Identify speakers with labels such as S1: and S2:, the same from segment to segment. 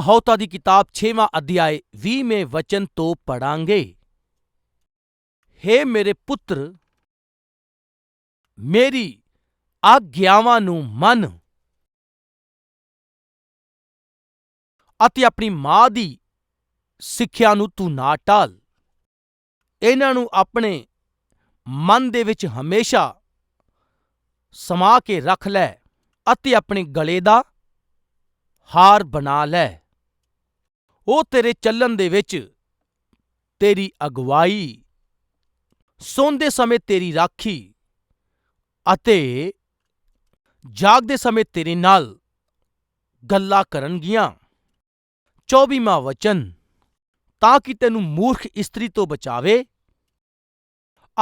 S1: ਕਹੌਤਾ ਦੀ ਕਿਤਾਬ 6ਵਾਂ ਅਧਿਆਇ 20ਵੇਂ ਵਚਨ ਤੋਂ ਪੜਾਂਗੇ ਹੇ ਮੇਰੇ ਪੁੱਤਰ, ਮੇਰੀ ਆਗਿਆਵਾਂ ਨੂੰ ਮੰਨ ਅਤੇ ਆਪਣੀ ਮਾਂ ਦੀ ਸਿੱਖਿਆ ਨੂੰ ਤੂੰ ਨਾ ਟਾਲ। ਇਹਨਾਂ ਨੂੰ ਆਪਣੇ ਮਨ ਦੇ ਵਿੱਚ ਹਮੇਸ਼ਾ ਸਮਾ ਕੇ ਰੱਖ ਲੈ ਅਤੇ ਆਪਣੇ ਗਲੇ ਦਾ ਹਾਰ ਬਣਾ ਲੈ। ਉਹ ਤੇਰੇ ਚੱਲਣ ਦੇ ਵਿੱਚ ਤੇਰੀ ਅਗਵਾਈ, ਸੌਂਦੇ ਸਮੇਂ ਤੇਰੀ ਰਾਖੀ ਅਤੇ ਜਾਗਦੇ ਸਮੇਂ ਤੇਰੇ ਨਾਲ ਗੱਲਾਂ ਕਰਨਗੀਆਂ। 24ਵਾਂ ਵਚਨ, ਤਾਂ ਕਿ ਤੈਨੂੰ ਮੂਰਖ ਇਸਤਰੀ ਤੋਂ ਬਚਾਵੇ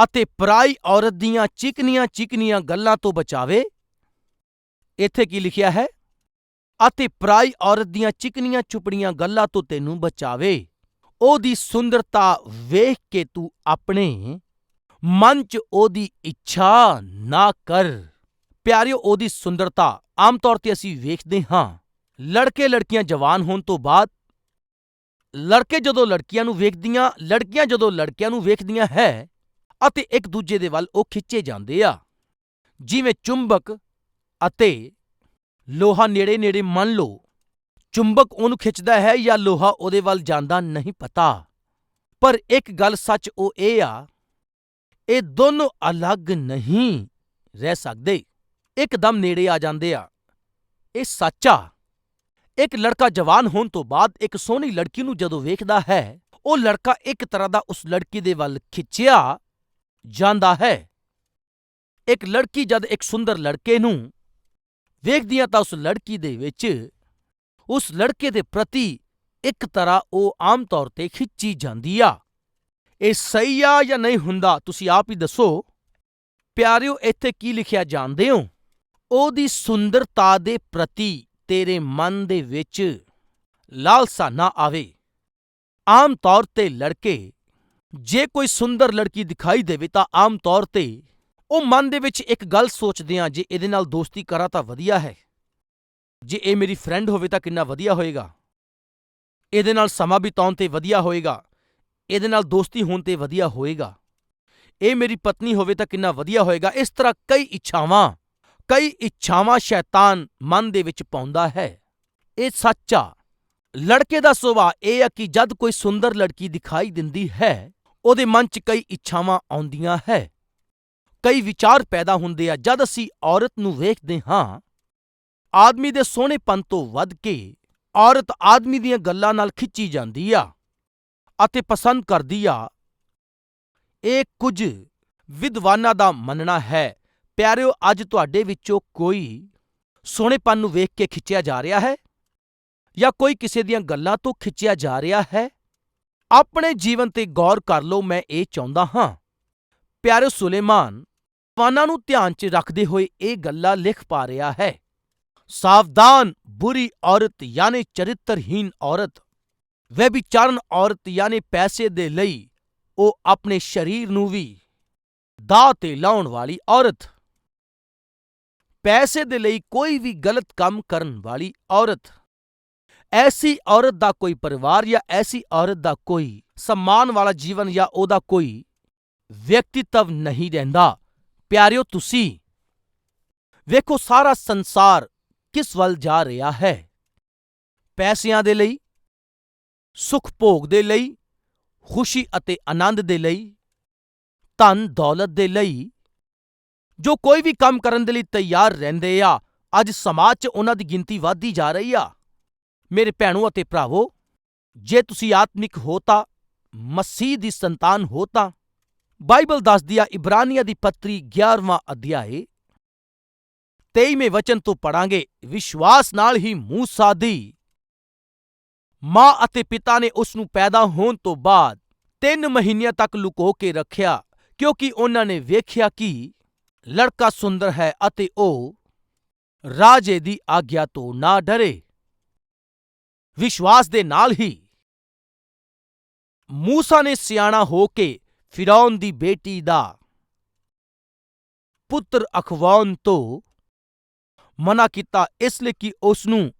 S1: ਅਤੇ ਪਰਾਈ ਔਰਤ ਦੀਆਂ ਚਿਕਨੀਆਂ ਚਿਕਨੀਆਂ ਗੱਲਾਂ ਤੋਂ ਬਚਾਵੇ। ਇੱਥੇ ਕੀ ਲਿਖਿਆ ਹੈ? ਅਤੇ ਪਰਾਈ ਔਰਤ ਦੀਆਂ ਚਿਕਨੀਆਂ ਚੁਪੜੀਆਂ ਗੱਲਾਂ ਤੋਂ ਤੈਨੂੰ ਬਚਾਵੇ। ਉਹਦੀ ਸੁੰਦਰਤਾ ਵੇਖ ਕੇ ਤੂੰ ਆਪਣੇ ਮਨ 'ਚ ਉਹਦੀ ਇੱਛਾ ਨਾ ਕਰ। ਪਿਆਰਿਓ, ਉਹਦੀ ਸੁੰਦਰਤਾ ਆਮ ਤੌਰ ਤੇ ਅਸੀਂ ਵੇਖਦੇ ਹਾਂ। ਲੜਕੇ ਲੜਕੀਆਂ ਜਵਾਨ ਹੋਣ ਤੋਂ ਬਾਅਦ ਲੜਕੇ ਜਦੋਂ ਲੜਕੀਆਂ ਨੂੰ ਵੇਖਦੀਆਂ, ਲੜਕੀਆਂ ਜਦੋਂ ਲੜਕਿਆਂ ਨੂੰ ਵੇਖਦੀਆਂ ਹੈ ਅਤੇ ਇੱਕ ਦੂਜੇ ਦੇ ਵੱਲ ਉਹ ਖਿੱਚੇ ਜਾਂਦੇ ਆ। ਜਿਵੇਂ ਚੁੰਬਕ ਅਤੇ ਲੋਹਾ ਨੇੜੇ ਨੇੜੇ ਮੰਨ ਲਓ। ਚੁੰਬਕ ਉਹਨੂੰ ਖਿੱਚਦਾ ਹੈ ਜਾਂ ਲੋਹਾ ਉਹਦੇ ਵੱਲ ਜਾਂਦਾ ਨਹੀਂ ਪਤਾ। ਪਰ ਇੱਕ ਗੱਲ ਸੱਚ ਉਹ ਇਹ ਆ, ਇਹ ਦੋਨੋਂ ਅਲੱਗ ਨਹੀਂ ਰਹਿ ਸਕਦੇ। ਇੱਕਦਮ ਨੇੜੇ ਆ ਜਾਂਦੇ ਆ। ਇਹ ਸੱਚ ਆ। ਇੱਕ ਲੜਕਾ ਜਵਾਨ ਹੋਣ ਤੋਂ ਬਾਅਦ ਇੱਕ ਸੋਹਣੀ ਲੜਕੀ ਨੂੰ ਜਦੋਂ ਵੇਖਦਾ ਹੈ, ਉਹ ਲੜਕਾ ਇੱਕ ਤਰ੍ਹਾਂ ਦਾ ਉਸ ਲੜਕੀ ਦੇ ਵੱਲ ਖਿੱਚਿਆ ਜਾਂਦਾ ਹੈ। ਇੱਕ ਲੜਕੀ ਜਦ ਇੱਕ ਸੁੰਦਰ ਲੜਕੇ ਨੂੰ ਵੇਖਦੀ ਆ ਤਾਂ ਉਸ ਲੜਕੀ ਦੇ ਵਿੱਚ, ਉਸ ਲੜਕੇ ਦੇ ਪ੍ਰਤੀ ਇੱਕ ਤਰ੍ਹਾਂ ਉਹ ਆਮ ਤੌਰ ਤੇ ਖਿੱਚੀ ਜਾਂਦੀ ਆ। ਇਹ ਸਹੀ ਆ ਜਾਂ ਨਹੀਂ ਹੁੰਦਾ, ਤੁਸੀਂ ਆਪ ਹੀ ਦੱਸੋ। ਪਿਆਰਿਓ, ਇੱਥੇ ਕੀ ਲਿਖਿਆ ਜਾਣਦੇ ਹੋ? ਉਹਦੀ ਸੁੰਦਰਤਾ ਦੇ ਪ੍ਰਤੀ ਤੇਰੇ ਮਨ ਦੇ ਵਿੱਚ ਲਾਲਸਾ ਨਾ ਆਵੇ। ਆਮ ਤੌਰ ਤੇ ਲੜਕੇ, ਜੇ ਕੋਈ ਸੁੰਦਰ ਲੜਕੀ ਦਿਖਾਈ ਦੇਵੇ ਤਾਂ ਆਮ ਤੌਰ ਤੇ ਉਹ ਮਨ ਦੇ ਵਿੱਚ ਇੱਕ ਗੱਲ ਸੋਚਦੇ ਆ ਜੇ ਇਹਦੇ ਨਾਲ ਦੋਸਤੀ ਕਰਾਂ ਤਾਂ ਵਧੀਆ ਹੈ। ਜੇ ਇਹ ਮੇਰੀ ਫਰੈਂਡ ਹੋਵੇ ਤਾਂ ਕਿੰਨਾ ਵਧੀਆ ਹੋਏਗਾ। ਇਹਦੇ ਨਾਲ ਸਮਾਂ ਬਿਤਾਉਣ ਤੇ ਵਧੀਆ ਹੋਏਗਾ। ਇਹਦੇ ਨਾਲ ਦੋਸਤੀ ਹੋਣ ਤੇ ਵਧੀਆ ਹੋਏਗਾ। ਇਹ ਮੇਰੀ ਪਤਨੀ ਹੋਵੇ ਤਾਂ ਕਿੰਨਾ ਵਧੀਆ ਹੋਏਗਾ। ਇਸ ਤਰ੍ਹਾਂ ਕਈ ਇੱਛਾਵਾਂ ਕਈ ਇੱਛਾਵਾਂ ਸ਼ੈਤਾਨ ਮਨ ਦੇ ਵਿੱਚ ਪਾਉਂਦਾ ਹੈ। ਇਹ ਸੱਚਾ ਲੜਕੇ ਦਾ ਸੁਭਾਅ ਇਹ ਆ ਕਿ ਜਦ ਕੋਈ ਸੁੰਦਰ ਲੜਕੀ ਦਿਖਾਈ ਦਿੰਦੀ ਹੈ, ਉਹਦੇ ਮਨ 'ਚ ਕਈ ਇੱਛਾਵਾਂ ਆਉਂਦੀਆਂ ਹੈ। ਕਈ ਵਿਚਾਰ ਪੈਦਾ ਹੁੰਦੇ ਆ, ਜਦ ਅਸੀਂ ਔਰਤ ਨੂੰ ਵੇਖਦੇ ਹਾਂ, ਆਦਮੀ ਦੇ ਸੋਹਣੇਪਨ ਤੋਂ ਵੱਧ ਕੇ ਔਰਤ ਆਦਮੀ ਦੀਆਂ ਗੱਲਾਂ ਨਾਲ ਖਿੱਚੀ ਜਾਂਦੀ ਆ ਅਤੇ ਪਸੰਦ ਕਰਦੀ ਆ। ਇਹ ਕੁਝ ਵਿਦਵਾਨਾਂ ਦਾ ਮੰਨਣਾ ਹੈ। ਪਿਆਰਿਓ, ਅੱਜ ਤੁਹਾਡੇ ਵਿੱਚੋਂ ਕੋਈ ਸੋਹਣੇਪਨ ਨੂੰ ਵੇਖ ਕੇ ਖਿੱਚਿਆ ਜਾ ਰਿਹਾ ਹੈ? ਜਾਂ ਕੋਈ ਕਿਸੇ ਦੀਆਂ ਗੱਲਾਂ ਤੋਂ ਖਿੱਚਿਆ ਜਾ ਰਿਹਾ ਹੈ? ਆਪਣੇ ਜੀਵਨ ਤੇ ਗੌਰ ਕਰ ਲਓ, ਮੈਂ ਇਹ ਚਾਹੁੰਦਾ ਹਾਂ। ਪਿਆਰੇ ਸੁਲੇਮਾਨ ਵਾਨਾਂ ਨੂੰ ਧਿਆਨ 'ਚ ਰੱਖਦੇ ਹੋਏ ਇਹ ਗੱਲਾਂ ਲਿਖ ਪਾ ਰਿਹਾ ਹੈ। ਸਾਵਧਾਨ, ਬੁਰੀ ਔਰਤ ਯਾਨੀ ਚਰਿੱਤਰਹੀਨ ਔਰਤ, ਵਿਚਾਰਨ ਔਰਤ ਯਾਨੀ ਪੈਸੇ ਦੇ ਲਈ ਉਹ ਆਪਣੇ ਸਰੀਰ ਨੂੰ ਵੀ ਦਾਅ ਤੇ ਲਾਉਣ ਵਾਲੀ ਔਰਤ, ਪੈਸੇ ਦੇ ਲਈ ਕੋਈ ਵੀ ਗਲਤ ਕੰਮ ਕਰਨ ਵਾਲੀ ਔਰਤ। ਐਸੀ ਔਰਤ ਦਾ ਕੋਈ ਪਰਿਵਾਰ ਜਾਂ ਐਸੀ ਔਰਤ ਦਾ ਕੋਈ ਸਨਮਾਨ ਵਾਲਾ ਜੀਵਨ ਜਾਂ ਉਹਦਾ ਕੋਈ ਵਿਅਕਤੀਤਵ ਨਹੀਂ ਰਹਿੰਦਾ। ਪਿਆਰਿਓ, ਤੁਸੀਂ ਵੇਖੋ ਸਾਰਾ ਸੰਸਾਰ ਕਿਸ ਵੱਲ ਜਾ ਰਿਹਾ ਹੈ। ਪੈਸਿਆਂ ਦੇ ਲਈ, ਸੁਖ ਭੋਗ ਦੇ ਲਈ, ਖੁਸ਼ੀ ਅਤੇ ਆਨੰਦ ਦੇ ਲਈ, ਧਨ ਦੌਲਤ ਦੇ ਲਈ, ਜੋ ਕੋਈ ਵੀ ਕੰਮ ਕਰਨ ਦੇ ਲਈ ਤਿਆਰ ਰਹਿੰਦੇ ਆ, ਅੱਜ ਸਮਾਜ 'ਚ ਉਹਨਾਂ ਦੀ ਗਿਣਤੀ ਵਧਦੀ ਜਾ ਰਹੀ ਆ। ਮੇਰੇ ਭੈਣੋ ਅਤੇ ਭਰਾਵੋ, ਜੇ ਤੁਸੀਂ ਆਤਮਿਕ ਹੋ ਤਾਂ, ਮਸੀਹ ਦੀ ਸੰਤਾਨ ਹੋ ਤਾਂ ਬਾਈਬਲ ਦੱਸਦੀ ਆ, ਇਬਰਾਨੀਆਂ ਦੀ ਪੱਤਰੀ 11ਵਾਂ ਅਧਿਆਏ 23ਵੇਂ ਵਚਨ ਤੋਂ ਪੜਾਂਗੇ ਵਿਸ਼ਵਾਸ ਨਾਲ ਹੀ ਮੂਸਾ ਦੀ ਮਾਂ ਅਤੇ ਪਿਤਾ ਨੇ ਉਸ ਨੂੰ ਪੈਦਾ ਹੋਣ ਤੋਂ ਬਾਅਦ 3 ਮਹੀਨਿਆਂ ਤੱਕ ਲੁਕੋ ਕੇ ਰੱਖਿਆ, ਕਿਉਂਕਿ ਉਹਨਾਂ ਨੇ ਵੇਖਿਆ ਕਿ ਲੜਕਾ ਸੁੰਦਰ ਹੈ ਅਤੇ ਉਹ ਰਾਜੇ ਦੀ ਆਗਿਆ ਤੋਂ ਨਾ ਡਰੇ। ਵਿਸ਼ਵਾਸ ਦੇ ਨਾਲ ਹੀ ਮੂਸਾ ਨੇ ਸਿਆਣਾ ਹੋ ਕੇ ਫਿਰੌਨ ਦੀ ਬੇਟੀ ਦਾ ਪੁੱਤਰ ਅਖਵਾਉਣ ਤੋਂ ਮਨਾ ਕੀਤਾ, ਇਸ ਲਈ ਕਿ ਉਸ ਨੂੰ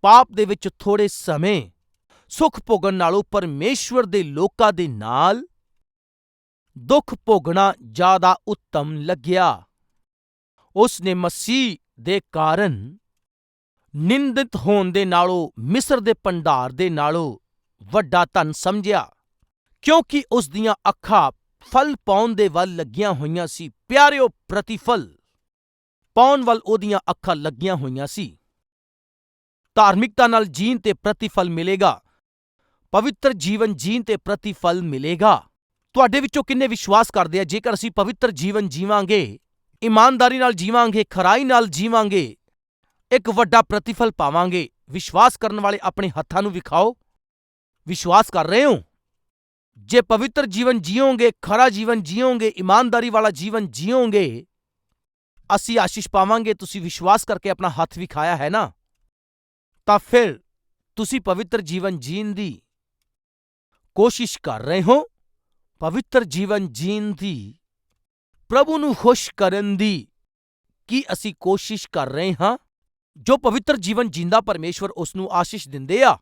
S1: ਪਾਪ ਦੇ ਵਿੱਚ ਥੋੜੇ ਸਮੇਂ ਸੁਖ ਭੋਗਣ ਨਾਲੋਂ ਪਰਮੇਸ਼ਵਰ ਦੇ ਲੋਕਾਂ ਦੇ ਨਾਲ ਦੁੱਖ ਭੋਗਣਾ ਜ਼ਿਆਦਾ ਉੱਤਮ ਲੱਗਿਆ। ਉਸ ਨੇ ਮਸੀਹ ਦੇ ਕਾਰਨ ਨਿੰਦਿਤ ਹੋਣ ਦੇ ਨਾਲੋਂ, ਮਿਸਰ ਦੇ ਭੰਡਾਰ ਦੇ ਨਾਲੋਂ ਵੱਡਾ ਧਨ ਸਮਝਿਆ। ਕਿਉਂਕਿ ਉਸ ਦੀਆਂ ਅੱਖਾਂ ਫਲ ਪਾਉਣ ਦੇ ਵੱਲ ਲੱਗੀਆਂ ਹੋਈਆਂ ਸੀ, ਪਿਆਰਿਓ ਪ੍ਰਤੀਫਲ। ਪਾਉਣ ਵੱਲ ਉਹਦੀਆਂ ਅੱਖਾਂ ਲੱਗੀਆਂ ਹੋਈਆਂ ਸੀ। ਧਾਰਮਿਕਤਾ ਨਾਲ ਜੀਣ ਤੇ ਪ੍ਰਤੀਫਲ ਮਿਲੇਗਾ। ਪਵਿੱਤਰ ਜੀਵਨ ਜੀਣ ਤੇ ਪ੍ਰਤੀਫਲ ਮਿਲੇਗਾ। ਤੁਹਾਡੇ ਵਿੱਚੋਂ ਕਿੰਨੇ ਵਿਸ਼ਵਾਸ ਕਰਦੇ ਆ, ਜੇਕਰ ਅਸੀਂ ਪਵਿੱਤਰ ਜੀਵਨ ਜੀਵਾਂਗੇ, ਇਮਾਨਦਾਰੀ ਨਾਲ ਜੀਵਾਂਗੇ, ਖਰਾਈ ਨਾਲ ਜੀਵਾਂਗੇ, ਇੱਕ ਵੱਡਾ ਪ੍ਰਤੀਫਲ ਪਾਵਾਂਗੇ, ਵਿਸ਼ਵਾਸ ਕਰਨ ਵਾਲੇ ਆਪਣੇ ਹੱਥਾਂ ਨੂੰ ਵਿਖਾਓ। ਵਿਸ਼ਵਾਸ ਕਰ ਰਹੇ ਹੋ? ਜੇ ਪਵਿੱਤਰ ਜੀਵਨ ਜੀਓਗੇ, ਖਰਾ ਜੀਵਨ ਜੀਓਗੇ, ਇਮਾਨਦਾਰੀ ਵਾਲਾ ਜੀਵਨ ਜੀਓਗੇ, ਅਸੀਂ ਆਸ਼ੀਸ਼ ਪਾਵਾਂਗੇ, ਤੁਸੀਂ ਵਿਸ਼ਵਾਸ ਕਰਕੇ ਆਪਣਾ ਹੱਥ ਵਿਖਾਇਆ ਹੈ ਨਾ? ਤਾਂ ਫਿਰ ਤੁਸੀਂ ਪਵਿੱਤਰ ਜੀਵਨ ਜੀਣ ਦੀ ਕੋਸ਼ਿਸ਼ ਕਰ ਰਹੇ ਹੋ? ਪਵਿੱਤਰ ਜੀਵਨ ਜੀਣ ਦੀ, ਪ੍ਰਭੂ ਨੂੰ ਖੁਸ਼ ਕਰਨ ਦੀ ਕੀ ਅਸੀਂ ਕੋਸ਼ਿਸ਼ ਕਰ ਰਹੇ ਹਾਂ? ਜੋ ਪਵਿੱਤਰ ਜੀਵਨ ਜੀਂਦਾ ਪਰਮੇਸ਼ਵਰ ਉਸ ਨੂੰ ਆਸ਼ੀਸ਼ ਦਿੰਦੇ ਆ।